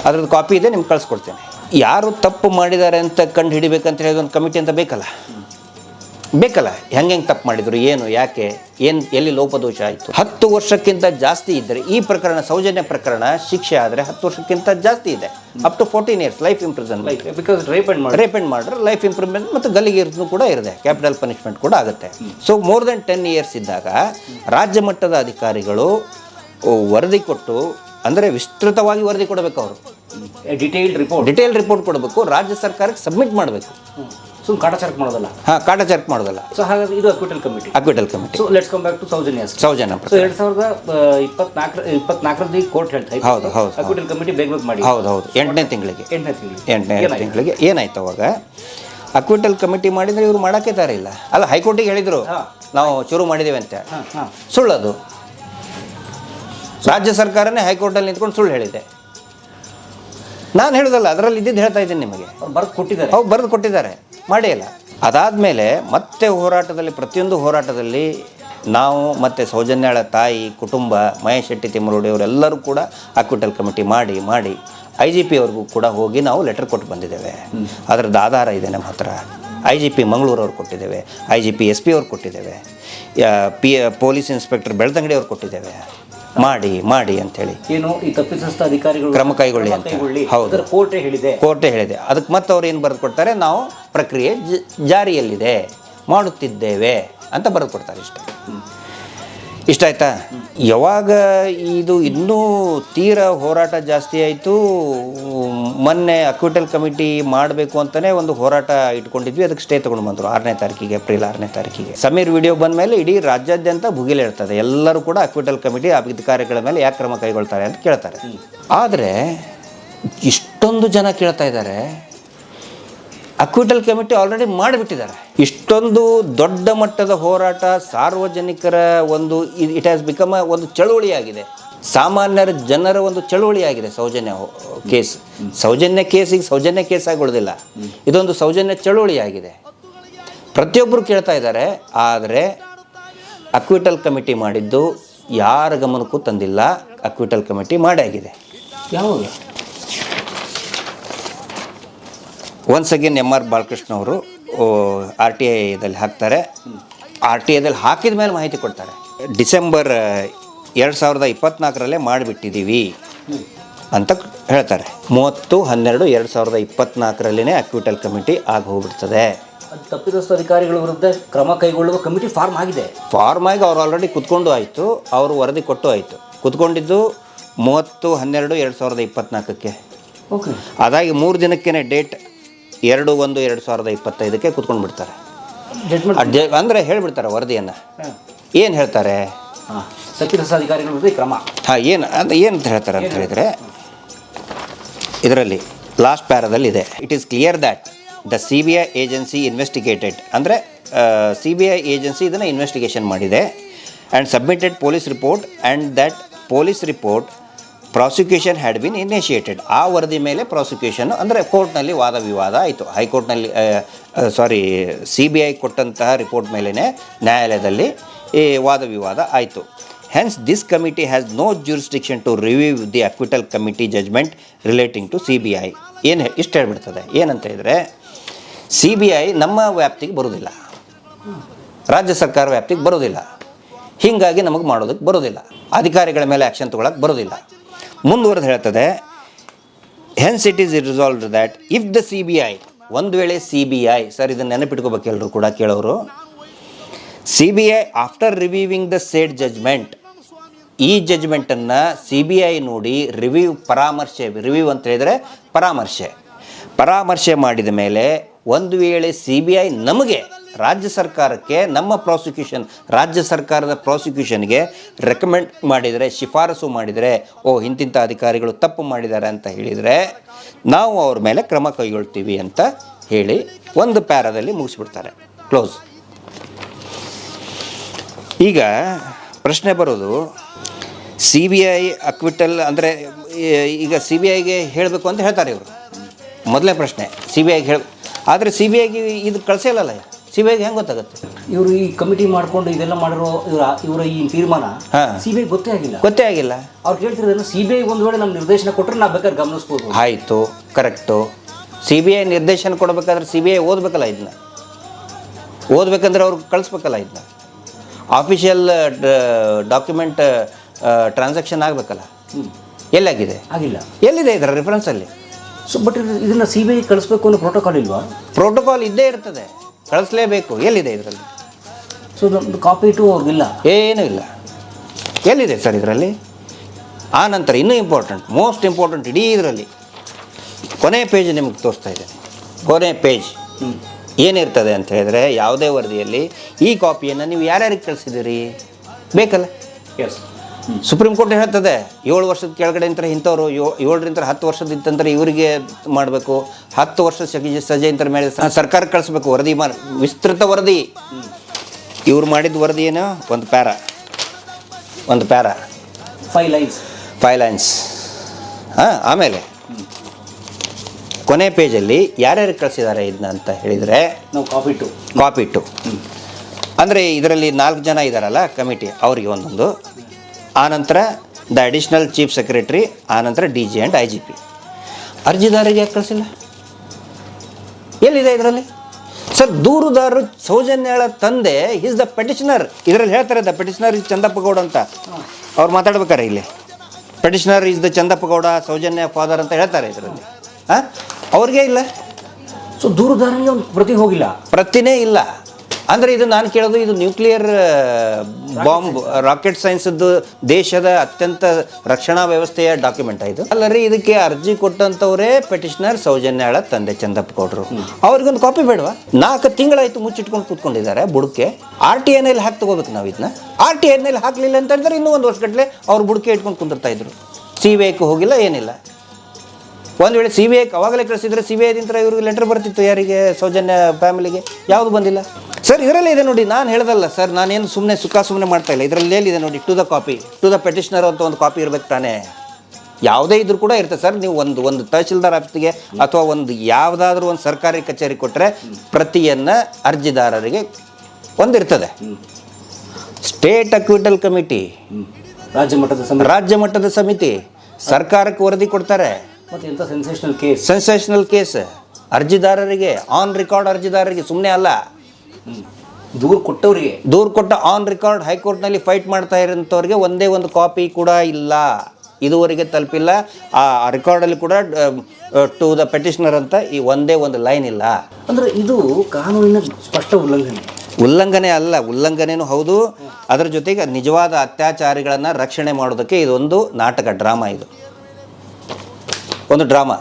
ಅದ್ರದ್ದು ಕಾಪಿ ಇದೆ ನಿಮ್ಗೆ ಕಳಿಸ್ಕೊಡ್ತೇನೆ. ಯಾರು ತಪ್ಪು ಮಾಡಿದ್ದಾರೆ ಅಂತ ಕಂಡು ಹಿಡಿಬೇಕಂತ ಹೇಳಿ ಒಂದು ಕಮಿಟಿ ಅಂತ ಬೇಕಲ್ಲ? ಬೇಕಲ್ಲ ಹೆಂಗೆ ಹೆಂಗೆ ತಪ್ಪು ಮಾಡಿದರು ಏನು ಯಾಕೆ ಏನು ಎಲ್ಲಿ ಲೋಪದೋಷ ಆಯಿತು? ಹತ್ತು ವರ್ಷಕ್ಕಿಂತ ಜಾಸ್ತಿ ಇದ್ದರೆ ಈ ಪ್ರಕರಣ ಸೌಜನ್ಯ ಪ್ರಕರಣ ಶಿಕ್ಷೆ ಆದರೆ ಹತ್ತು ವರ್ಷಕ್ಕಿಂತ ಜಾಸ್ತಿ ಇದೆ. Up to fourteen years life imprison because rape and ಮಾಡಿ ರೇಪ್ ಅಂಡ್ ಮಾಡ್ರೆ ಲೈಫ್ ಇಂಪ್ರೂವ್ಮೆಂಟ್ ಮತ್ತು ಗಲ್ಲಿಗೆ ಇರೋದು ಕೂಡ ಇರುತ್ತೆ ಕ್ಯಾಪಿಟಲ್ ಪನಿಷ್ಮೆಂಟ್ ಕೂಡ ಆಗುತ್ತೆ. So more than ten years ಇದ್ದಾಗ ರಾಜ್ಯ ಮಟ್ಟದ ಅಧಿಕಾರಿಗಳು ವರದಿ ಕೊಟ್ಟು ಅಂದರೆ ವಿಸ್ತೃತವಾಗಿ ವರದಿ ಕೊಡಬೇಕು ಅವರು. ಡಿಟೇಲ್ಡ್ ರಿಪೋರ್ಟ್ ಡಿಟೇಲ್ ರಿಪೋರ್ಟ್ ಕೊಡಬೇಕು ರಾಜ್ಯ ಸರ್ಕಾರಕ್ಕೆ ಸಬ್ಮಿಟ್ ಮಾಡಬೇಕು. ಸುಮ್ಮನೆ ಕಾಟಾಚಾರಕ್ಕೆ ಮಾಡೋದಲ್ಲ? ಹಾಂ ಕಾಟಾಚಾರಕ್ಕೆ ಮಾಡೋದಲ್ಲ. ಸೊ ಹಾಗಾದ್ರೆ ಇದು acquittal committee acquittal committee so let's come back to Soujanya Soujanya so ಎರಡ್ ಸಾವಿರದ ಇಪ್ಪತ್ನಾಲ್ಕರ ಇಪ್ಪತ್ನಾಲ್ಕರದ್ದು ಕೋರ್ಟ್ ಹೇಳ್ತಾ ಹೌದು, ಹೌದು, ಅಕ್ವಿಟಲ್ ಕಮಿಟಿ ಬೇಗ ಬೇಗ ಮಾಡಿ. ಹೌದು ಹೌದು. ಎಂಟನೇ ತಿಂಗಳಿಗೆ. ಎಂಟನೇ ತಿಂಗಳಿಗೆ. ಎಂಟನೇ ತಿಂಗಳಿಗೆ ಏನಾಯ್ತು ಅವಾಗ? ಅಕ್ವಿಟಲ್ ಕಮಿಟಿ ಮಾಡಿದರೆ ಇವರು ಮಾಡೋಕ್ಕೆ ಇಲ್ಲ. ಅಲ್ಲ ಹೈಕೋರ್ಟಿಗೆ ಹೇಳಿದರು. ನಾವು ಶುರು ಮಾಡಿದ್ದೇವೆ ಅಂತ. ಹಾಂ. ಸುಳ್ಳದು. ರಾಜ್ಯ ಸರ್ಕಾರನೇ ಹೈಕೋರ್ಟಲ್ಲಿ ನಿಂತ್ಕೊಂಡು ಸುಳ್ಳು ಹೇಳಿದೆ. ನಾನು ಹೇಳೋದಲ್ಲ ಅದರಲ್ಲಿ ಇದ್ದಿದ್ದು ಹೇಳ್ತಾ ಇದ್ದೀನಿ ನಿಮಗೆ. ಅವ್ರು ಬರೆದು ಕೊಟ್ಟಿದ್ದಾರೆ. ಅವ್ರು ಬರೆದು ಕೊಟ್ಟಿದ್ದಾರೆ. ಮಾಡೇ ಇಲ್ಲ. ಅದಾದಮೇಲೆ ಮತ್ತೆ ಹೋರಾಟದಲ್ಲಿ ಪ್ರತಿಯೊಂದು ಹೋರಾಟದಲ್ಲಿ ನಾವು ಮತ್ತು ಸೌಜನ್ಯಾಳ ತಾಯಿ ಕುಟುಂಬ ಮಹೇಶ್ ಶೆಟ್ಟಿ ತಿಮ್ಮರೋಡಿ ಅವರೆಲ್ಲರೂ ಕೂಡ ಅಕ್ವಿಟಲ್ ಕಮಿಟಿ ಮಾಡಿ ಮಾಡಿ ಐ ಜಿ ಪಿ ಅವ್ರಿಗೂ ಕೂಡ ಹೋಗಿ ನಾವು ಲೆಟರ್ ಕೊಟ್ಟು ಬಂದಿದ್ದೇವೆ. ಅದರದ್ದು ಆಧಾರ ಇದೆ ನಮ್ಮ ಹತ್ರ. ಐ ಜಿ ಪಿ ಮಂಗಳೂರವ್ರು ಕೊಟ್ಟಿದ್ದೇವೆ. I G P S P ಅವ್ರು ಕೊಟ್ಟಿದ್ದೇವೆ. ಪಿ ಪೊಲೀಸ್ ಇನ್ಸ್ಪೆಕ್ಟರ್ ಬೆಳ್ತಂಗಡಿ ಅವ್ರು ಕೊಟ್ಟಿದ್ದೇವೆ. ಮಾಡಿ ಮಾಡಿ ಅಂಥೇಳಿ ಏನು ಈ ತಪ್ಪಿತಸ್ಥ ಅಧಿಕಾರಿಗಳು ಕ್ರಮ ಕೈಗೊಳ್ಳಿ ಅಂತ. ಹೌದು. ಕೋರ್ಟೆ ಹೇಳಿದೆ. ಕೋರ್ಟ್ ಹೇಳಿದೆ. ಅದಕ್ಕೆ ಮತ್ತೆ ಅವ್ರು ಏನು ಬರೆದು ಕೊಡ್ತಾರೆ ನಾವು ಪ್ರಕ್ರಿಯೆ ಜಾರಿಯಲ್ಲಿದೆ. ಮಾಡುತ್ತಿದ್ದೇವೆ ಅಂತ ಬರೆದು ಕೊಡ್ತಾರೆ ಇಷ್ಟ ಇಷ್ಟ ಆಯ್ತಾ? ಯಾವಾಗ ಇದು ಇನ್ನೂ ತೀರ ಹೋರಾಟ ಜಾಸ್ತಿ ಆಯಿತು ಮೊನ್ನೆ ಅಕ್ವಿಟಲ್ ಕಮಿಟಿ ಮಾಡಬೇಕು ಅಂತಲೇ ಒಂದು ಹೋರಾಟ ಇಟ್ಕೊಂಡಿದ್ವಿ ಅದಕ್ಕೆ ಸ್ಟೇ ತೊಗೊಂಡು ಬಂದರು ಆರನೇ ತಾರೀಕಿಗೆ ಏಪ್ರಿಲ್ ಆರನೇ ತಾರೀಕಿಗೆ. ಸಮೀರ್ ವಿಡಿಯೋ ಬಂದ ಮೇಲೆ ಇಡೀ ರಾಜ್ಯಾದ್ಯಂತ ಭುಗಿಲೇಳ್ತದೆ ಎಲ್ಲರೂ ಕೂಡ ಅಕ್ವಿಟಲ್ ಕಮಿಟಿ ಅಧಿಕಾರಿಗಳ ಮೇಲೆ ಯಾಕೆ ಕ್ರಮ ಕೈಗೊಳ್ತಾರೆ ಅಂತ ಕೇಳ್ತಾರೆ. ಆದರೆ ಇಷ್ಟೊಂದು ಜನ ಕೇಳ್ತಾ ಇದ್ದಾರೆ ಅಕ್ವಿಟಲ್ ಕಮಿಟಿ ಆಲ್ರೆಡಿ ಮಾಡಿಬಿಟ್ಟಿದ್ದಾರೆ. ಇಷ್ಟೊಂದು ದೊಡ್ಡ ಮಟ್ಟದ ಹೋರಾಟ ಸಾರ್ವಜನಿಕರ ಒಂದು ಇಟ್ ಹ್ಯಾಸ್ ಬಿಕಮ್ ಒಂದು ಚಳುವಳಿಯಾಗಿದೆ. ಸಾಮಾನ್ಯರ ಜನರ ಒಂದು ಚಳುವಳಿಯಾಗಿದೆ ಸೌಜನ್ಯ ಕೇಸ್. ಸೌಜನ್ಯ ಕೇಸಿಗೆ ಸೌಜನ್ಯ ಕೇಸ್ ಆಗೋದಿಲ್ಲ. ಇದೊಂದು ಸೌಜನ್ಯ ಚಳುವಳಿಯಾಗಿದೆ. ಪ್ರತಿಯೊಬ್ಬರು ಕೇಳ್ತಾ ಇದ್ದಾರೆ, ಆದರೆ ಅಕ್ವಿಟಲ್ ಕಮಿಟಿ ಮಾಡಿದ್ದು ಯಾರ ಗಮನಕ್ಕೂ ತಂದಿಲ್ಲ. ಅಕ್ವಿಟಲ್ ಕಮಿಟಿ ಆಗಿದೆ ಯಾವಾಗ? Once again M R Balakrishna ಅವರು ಆರ್ ಟಿ ಐದಲ್ಲಿ ಹಾಕ್ತಾರೆ. ಆರ್ ಟಿ ಐದಲ್ಲಿ ಹಾಕಿದ ಮೇಲೆ ಮಾಹಿತಿ ಕೊಡ್ತಾರೆ. ಡಿಸೆಂಬರ್ ಎರಡು ಸಾವಿರದ ಇಪ್ಪತ್ನಾಲ್ಕರಲ್ಲೇ ಮಾಡಿಬಿಟ್ಟಿದ್ದೀವಿ ಅಂತ ಹೇಳ್ತಾರೆ. ಮೂವತ್ತು ಹನ್ನೆರಡು ಎರಡು ಸಾವಿರದ ಇಪ್ಪತ್ನಾಲ್ಕರಲ್ಲೇ ಅಕ್ವಿಟಲ್ ಕಮಿಟಿ ಆಗಿ ಹೋಗ್ಬಿಡ್ತದೆ. ಅಧಿಕಾರಿಗಳ ವಿರುದ್ಧ ಕ್ರಮ ಕೈಗೊಳ್ಳುವ ಕಮಿಟಿ ಫಾರ್ಮ್ ಆಗಿದೆ. ಫಾರ್ಮ್ ಆಗಿ ಅವ್ರು ಆಲ್ರೆಡಿ ಕುತ್ಕೊಂಡು ಆಯಿತು. ಅವರು ವರದಿ ಕೊಟ್ಟು ಆಯಿತು. ಕುತ್ಕೊಂಡಿದ್ದು ಮೂವತ್ತು ಹನ್ನೆರಡು ಎರಡು ಸಾವಿರದ ಇಪ್ಪತ್ನಾಲ್ಕಕ್ಕೆ. ಓಕೆ ಅದಾಗಿ ಮೂರು ದಿನಕ್ಕೇ ಡೇಟ್ ಎರಡು ಒಂದು ಎರಡು ಸಾವಿರದ ಇಪ್ಪತ್ತೈದಕ್ಕೆ ಕುತ್ಕೊಂಡು ಬಿಡ್ತಾರೆ ಅಡ್ಜ ಅಂದರೆ ಹೇಳಿಬಿಡ್ತಾರೆ ವರದಿಯನ್ನು. ಏನು ಹೇಳ್ತಾರೆ? ಅಧಿಕಾರಿಗಳ ಕ್ರಮ. ಹಾಂ ಏನು ಅಂತ ಏನಂತ ಹೇಳ್ತಾರೆ ಅಂತ ಹೇಳಿದರೆ ಇದರಲ್ಲಿ ಲಾಸ್ಟ್ ಪ್ಯಾರದಲ್ಲಿ ಇದೆ. It is clear that the C B I agency investigated ಅಂದರೆ ಸಿ ಬಿ ಐ ಏಜೆನ್ಸಿ ಇದನ್ನು ಇನ್ವೆಸ್ಟಿಗೇಷನ್ ಮಾಡಿದೆ. And submitted police report and that police report prosecution had been initiated ಆ ವರದಿ ಮೇಲೆ ಪ್ರಾಸಿಕ್ಯೂಷನ್, ಅಂದರೆ ಕೋರ್ಟ್ನಲ್ಲಿ ವಾದ ವಿವಾದ ಆಯಿತು. ಹೈಕೋರ್ಟ್ನಲ್ಲಿ ಸಾರಿ ಸಿ ಬಿ ಐ ಕೊಟ್ಟಂತಹ ರಿಪೋರ್ಟ್ ಮೇಲೇ ನ್ಯಾಯಾಲಯದಲ್ಲಿ ಈ ವಾದ ವಿವಾದ ಆಯಿತು. Hence this committee has no jurisdiction to review the acquittal committee judgement relating to C B I ಏನು ಇಷ್ಟು ಹೇಳ್ಬಿಡ್ತದೆ. ಏನಂತ ಹೇಳಿದರೆ ಸಿ ಬಿ ಐ ನಮ್ಮ ವ್ಯಾಪ್ತಿಗೆ ಬರೋದಿಲ್ಲ. ರಾಜ್ಯ ಸರ್ಕಾರ ವ್ಯಾಪ್ತಿಗೆ ಬರೋದಿಲ್ಲ. ಹೀಗಾಗಿ ನಮಗೆ ಮಾಡೋದಕ್ಕೆ ಬರೋದಿಲ್ಲ. ಅಧಿಕಾರಿಗಳ ಮೇಲೆ ಆ್ಯಕ್ಷನ್ ತೊಗೊಳಕ್ಕೆ ಬರೋದಿಲ್ಲ. ಮುಂದುವರೆದು ಹೇಳ್ತದೆ hence it is resolved that if the C B I ಒಂದು ವೇಳೆ ಸಿ ಬಿ ಐ ಸರ್ ಇದನ್ನು ನೆನಪಿಟ್ಕೋಬೇಕು ಎಲ್ಲರೂ ಕೂಡ ಕೇಳೋರು. C B I after reviewing the said judgement ಈ ಜಜ್ಮೆಂಟನ್ನು ಸಿ ಬಿ ಐ ನೋಡಿ ರಿವ್ಯೂ ಪರಾಮರ್ಶೆ ರಿವ್ಯೂ ಅಂತ ಹೇಳಿದರೆ ಪರಾಮರ್ಶೆ. ಪರಾಮರ್ಶೆ ಮಾಡಿದ ಮೇಲೆ ಒಂದು ವೇಳೆ ಸಿ ಬಿ ಐ ನಮಗೆ ರಾಜ್ಯ ಸರ್ಕಾರಕ್ಕೆ, ನಮ್ಮ ಪ್ರಾಸಿಕ್ಯೂಷನ್ ರಾಜ್ಯ ಸರ್ಕಾರದ ಪ್ರಾಸಿಕ್ಯೂಷನ್ಗೆ ರೆಕಮೆಂಡ್ ಮಾಡಿದರೆ, ಶಿಫಾರಸು ಮಾಡಿದರೆ, ಓ ಇಂತಿಂಥ ಅಧಿಕಾರಿಗಳು ತಪ್ಪು ಮಾಡಿದ್ದಾರೆ ಅಂತ ಹೇಳಿದರೆ, ನಾವು ಅವ್ರ ಮೇಲೆ ಕ್ರಮ ಕೈಗೊಳ್ತೀವಿ ಅಂತ ಹೇಳಿ ಒಂದು ಪ್ಯಾರಾದಲ್ಲಿ ಮುಗಿಸ್ಬಿಡ್ತಾರೆ. ಕ್ಲೋಸ್ ಈಗ ಪ್ರಶ್ನೆ ಬರೋದು ಸಿ ಬಿ ಐ ಅಕ್ವಿಟಲ್ ಅಂದರೆ ಈಗ ಸಿ ಬಿ ಐಗೆ ಹೇಳಬೇಕು ಅಂತ ಹೇಳ್ತಾರೆ ಇವರು. ಮೊದಲನೇ ಪ್ರಶ್ನೆ ಸಿ ಬಿ ಐಗೆ ಹೇಳ, ಆದರೆ ಸಿ ಬಿ ಐಗೆ ಇದು ಕಳಿಸಿಲ್ಲಲ್ಲ ಸಿ ಬಿ ಐಗೆ ಹೆಂಗೆ ಗೊತ್ತಾಗುತ್ತೆ? ಇವರು ಈ ಕಮಿಟಿ ಮಾಡ್ಕೊಂಡು ಇದೆಲ್ಲ ಮಾಡಿರೋ ಇವರ ಇವರ ಈ ತೀರ್ಮಾನ ಹಾ. ಸಿ ಬಿ ಐ ಗೊತ್ತೇ ಆಗಿಲ್ಲ. ಗೊತ್ತೇ ಆಗಿಲ್ಲ. ಅವ್ರು ಕೇಳ್ತಿರೋದನ್ನು ಸಿ ಬಿ ಐ ಒಂದು ವೇಳೆ ನಮ್ಮ ನಿರ್ದೇಶನ ಕೊಟ್ಟರೆ ನಾವು ಬೇಕಾದ್ರೆ ಗಮನಿಸ್ಬೋದು. ಆಯಿತು ಕರೆಕ್ಟು ಸಿ ಬಿ ಐ ನಿರ್ದೇಶನ ಕೊಡಬೇಕಾದ್ರೆ ಸಿ ಬಿ ಐ ಓದಬೇಕಲ್ಲ ಇದನ್ನ ಓದಬೇಕಂದ್ರೆ ಅವ್ರಿಗೆ ಕಳಿಸ್ಬೇಕಲ್ಲ ಇದನ್ನ ಆಫಿಷಿಯಲ್ ಡಾಕ್ಯುಮೆಂಟ್ ಟ್ರಾನ್ಸಾಕ್ಷನ್ ಆಗಬೇಕಲ್ಲ? ಎಲ್ಲಾಗಿದೆ? ಆಗಿಲ್ಲ. ಎಲ್ಲಿದೆ ಇದರ ರೆಫರೆನ್ಸಲ್ಲಿ ಸೊ ಬಟ್ ಇದನ್ನ ಸಿ ಬಿ ಐ ಕಳಿಸ್ಬೇಕು ಅನ್ನೋ ಪ್ರೋಟೋಕಾಲ್ ಇಲ್ವಾ? ಪ್ರೋಟೋಕಾಲ್ ಇದ್ದೇ ಇರ್ತದೆ. ಕಳಿಸ್ಲೇಬೇಕು ಎಲ್ಲಿದೆ ಇದರಲ್ಲಿ? ಸೊ ನಮ್ದು ಕಾಪಿ ಟು ಅವ್ರಿಗಿಲ್ಲ ಏನೂ ಇಲ್ಲ. ಎಲ್ಲಿದೆ ಸರ್ ಇದರಲ್ಲಿ? ಆ ನಂತರ ಇನ್ನೂ ಇಂಪಾರ್ಟೆಂಟ್ ಮೋಸ್ಟ್ ಇಂಪಾರ್ಟೆಂಟ್ ಇಡೀ ಇದರಲ್ಲಿ. ಕೊನೆ ಪೇಜ್ ನಿಮಗೆ ತೋರಿಸ್ತಾ ಇದ್ದೇನೆ. ಕೊನೆ ಪೇಜ್ ಏನಿರ್ತದೆ ಅಂತ ಹೇಳಿದ್ರೆ ಯಾವುದೇ ವರದಿಯಲ್ಲಿ ಈ ಕಾಪಿಯನ್ನು ನೀವು ಯಾರ್ಯಾರಿಗೆ ಕಳಿಸಿದ್ದೀರಿ? ಬೇಕಲ್ಲ? ಎಸ್ ಸುಪ್ರೀಂ ಕೋರ್ಟ್ ಹೇಳ್ತದೆ? ಏಳು ವರ್ಷದ ಕೆಳಗಡೆ ಇಂತರ ಇಂಥವ್ರು ಏಳರಿಂದ ಹತ್ತು ವರ್ಷದ ಇತ್ತಂದ್ರೆ ಇವರಿಗೆ ಮಾಡಬೇಕು. ಹತ್ತು ವರ್ಷ ಸಜೆ ಸಜೆ ಇಂತರ ಮೇಲೆ ಸರ್ಕಾರ ಕಳಿಸ್ಬೇಕು ವರದಿ ಮಾಡಿ ವಿಸ್ತೃತ ವರದಿ. ಇವ್ರು ಮಾಡಿದ ವರದಿ ಏನು? ಒಂದು ಪ್ಯಾರ. ಒಂದು para. Five lines. Five lines. ಹಾಂ ಆಮೇಲೆ. ಕೊನೆ ಪೇಜಲ್ಲಿ ಯಾರ್ಯಾರು ಕಳಿಸಿದ್ದಾರೆ ಇದನ್ನ ಅಂತ ಹೇಳಿದರೆ? ನಾವು ಕಾಪಿ ಟು. Copy to. ಅಂದರೆ ಇದರಲ್ಲಿ ನಾಲ್ಕು ಜನ ಇದ್ದಾರಲ್ಲ ಕಮಿಟಿ ಅವರಿಗೆ ಒಂದೊಂದು. ಆನಂತರ ದ ಅಡಿಷ್ನಲ್ ಚೀಫ್ ಸೆಕ್ರೆಟರಿ ಆನಂತರ D G and I G P. ಅರ್ಜಿದಾರರಿಗೆ ಯಾಕೆ ಕಳಿಸಿಲ್ಲ? ಎಲ್ಲಿದೆ ಇದರಲ್ಲಿ? ಸರ್ ದೂರುದಾರರು ಸೌಜನ್ಯಳ ತಂದೆ ಈಸ್ ದ ಪೆಟಿಷನರ್ ಇದರಲ್ಲಿ ಹೇಳ್ತಾರೆ the petitioner is Chandappa Gowda ಅಂತ. ಅವ್ರು ಮಾತಾಡ್ಬೇಕಾರೆ ಇಲ್ಲಿ? Petitioner is the Chandappa Gowda Soujanya father ಅಂತ ಹೇಳ್ತಾರೆ ಇದರಲ್ಲಿ. ಹಾಂ ಅವ್ರಿಗೆ ಇಲ್ಲ. ಸೊ ದೂರುದಾರರಿಗೆ ಒಂದು ಪ್ರತಿ ಹೋಗಿಲ್ಲ? ಪ್ರತಿನೇ ಇಲ್ಲ. ಅಂದರೆ ಇದು ನಾನು ಕೇಳೋದು ಇದು ನ್ಯೂಕ್ಲಿಯರ್ ಬಾಂಬ್ ರಾಕೆಟ್ ಸೈನ್ಸ್ದು ದೇಶದ ಅತ್ಯಂತ ರಕ್ಷಣಾ ವ್ಯವಸ್ಥೆಯ ಡಾಕ್ಯುಮೆಂಟ್ ಇದು. ಅಲ್ಲರಿ ಇದಕ್ಕೆ ಅರ್ಜಿ ಕೊಟ್ಟಂಥವರೇ ಪೆಟಿಷನರ್ ಸೌಜನ್ಯಾಳ ತಂದೆ ಚಂದಪ್ಪ ಗೌಡರು ಅವ್ರಿಗೊಂದು ಕಾಪಿ ಬೇಡವಾ? ನಾಲ್ಕು ತಿಂಗಳಾಯ್ತು ಮುಚ್ಚಿಟ್ಕೊಂಡು ಕೂತ್ಕೊಂಡಿದ್ದಾರೆ ಬುಡಕ್ಕೆ ಆರ್ ಟಿ ಎನ್ ಎಲ್ ಹಾಕಿ ತಗೋಬೇಕು ನಾವು ಇದನ್ನ ಆರ್ ಟಿ ಎನಲ್ಲಿ ಹಾಕಲಿಲ್ಲ ಅಂತ ಹೇಳಿದ್ರೆ ಇನ್ನೂ ಒಂದು ವರ್ಷಗಟ್ಟಲೆ ಅವ್ರು ಬುಡಕೆ ಇಟ್ಕೊಂಡು ಕುಂದಿರ್ತಾ ಇದ್ರು. ಸಿ ಹೋಗಿಲ್ಲ, ಏನಿಲ್ಲ. ಒಂದು ವೇಳೆ ಸಿ ಬಿ ಐ ಅವಾಗಲೇ ಕಳಿಸಿದ್ರೆ ಸಿ ಬಿ ಐದಿಂದ ಇವ್ರಿಗೆ ಲೆಟರ್ ಬರ್ತಿತ್ತು ಯಾರಿಗೆ ಸೌಜನ್ಯ ಫ್ಯಾಮಿಲಿಗೆ ಯಾವುದು ಬಂದಿಲ್ಲ. ಸರ್ ಇದರಲ್ಲೇ ಇದೆ ನೋಡಿ ನಾನು ಹೇಳ್ದಲ್ಲ ಸರ್ ನಾನೇನು ಸುಮ್ಮನೆ ಸುಖ ಸುಮ್ಮನೆ ಮಾಡ್ತಾ ಇಲ್ಲ. ಇದರಲ್ಲಿ ಇದೆ ನೋಡಿ to the copy to the petitioner ಅಂತ ಒಂದು ಕಾಪಿ ಇರ್ಬೇಕು ತಾನೇ. ಯಾವುದೇ ಇದ್ರೂ ಕೂಡ ಇರ್ತದೆ ಸರ್ ನೀವು ಒಂದು ಒಂದು ತಹಶೀಲ್ದಾರ್ ಆಫೀಸ್ಗೆ ಅಥವಾ ಒಂದು ಯಾವುದಾದ್ರೂ ಒಂದು ಸರ್ಕಾರಿ ಕಚೇರಿ ಕೊಟ್ಟರೆ ಪ್ರತಿಯನ್ನು ಅರ್ಜಿದಾರರಿಗೆ ಒಂದಿರ್ತದೆ. ಸ್ಟೇಟ್ ಅಕ್ವಿಟಲ್ ಕಮಿಟಿ ರಾಜ್ಯ ಮಟ್ಟದ ರಾಜ್ಯ ಮಟ್ಟದ ಸಮಿತಿ ಸರ್ಕಾರಕ್ಕೆ ವರದಿ ಕೊಡ್ತಾರೆ. ಮತ್ತೆ ಎಂಥ ಸೆನ್ಸೇಷನಲ್ ಕೇಸ್ ಸೆನ್ಸೇಷನಲ್ ಕೇಸ್ ಅರ್ಜಿದಾರರಿಗೆ ಆನ್ ರೆಕಾರ್ಡ್ ಅರ್ಜಿದಾರರಿಗೆ ಸುಮ್ಮನೆ ಅಲ್ಲ. ದೂರು ಕೊಟ್ಟವರಿಗೆ? ದೂರು ಕೊಟ್ಟ ಆನ್ ರೆಕಾರ್ಡ್ ಹೈಕೋರ್ಟ್ನಲ್ಲಿ ಫೈಟ್ ಮಾಡ್ತಾ ಇರೋಂಥವ್ರಿಗೆ ಒಂದೇ ಒಂದು ಕಾಪಿ ಕೂಡ ಇಲ್ಲ. ಇದುವರೆಗೆ ತಲುಪಿಲ್ಲ. ಆ ರೆಕಾರ್ಡಲ್ಲಿ ಕೂಡ ಟು ದ ಪೆಟಿಷನರ್ ಅಂತ ಈ ಒಂದೇ ಒಂದು ಲೈನ್ ಇಲ್ಲ. ಅಂದ್ರೆ ಇದು ಕಾನೂನಿನ ಸ್ಪಷ್ಟ ಉಲ್ಲಂಘನೆ. ಉಲ್ಲಂಘನೆ ಅಲ್ಲ. ಉಲ್ಲಂಘನೆಯೂ ಹೌದು. ಅದರ ಜೊತೆಗೆ ನಿಜವಾದ ಅತ್ಯಾಚಾರಿಗಳನ್ನು ರಕ್ಷಣೆ ಮಾಡೋದಕ್ಕೆ ಇದೊಂದು ನಾಟಕ ಡ್ರಾಮಾ ಇದು. ಒಂದು ಡ್ರಾಮಾ.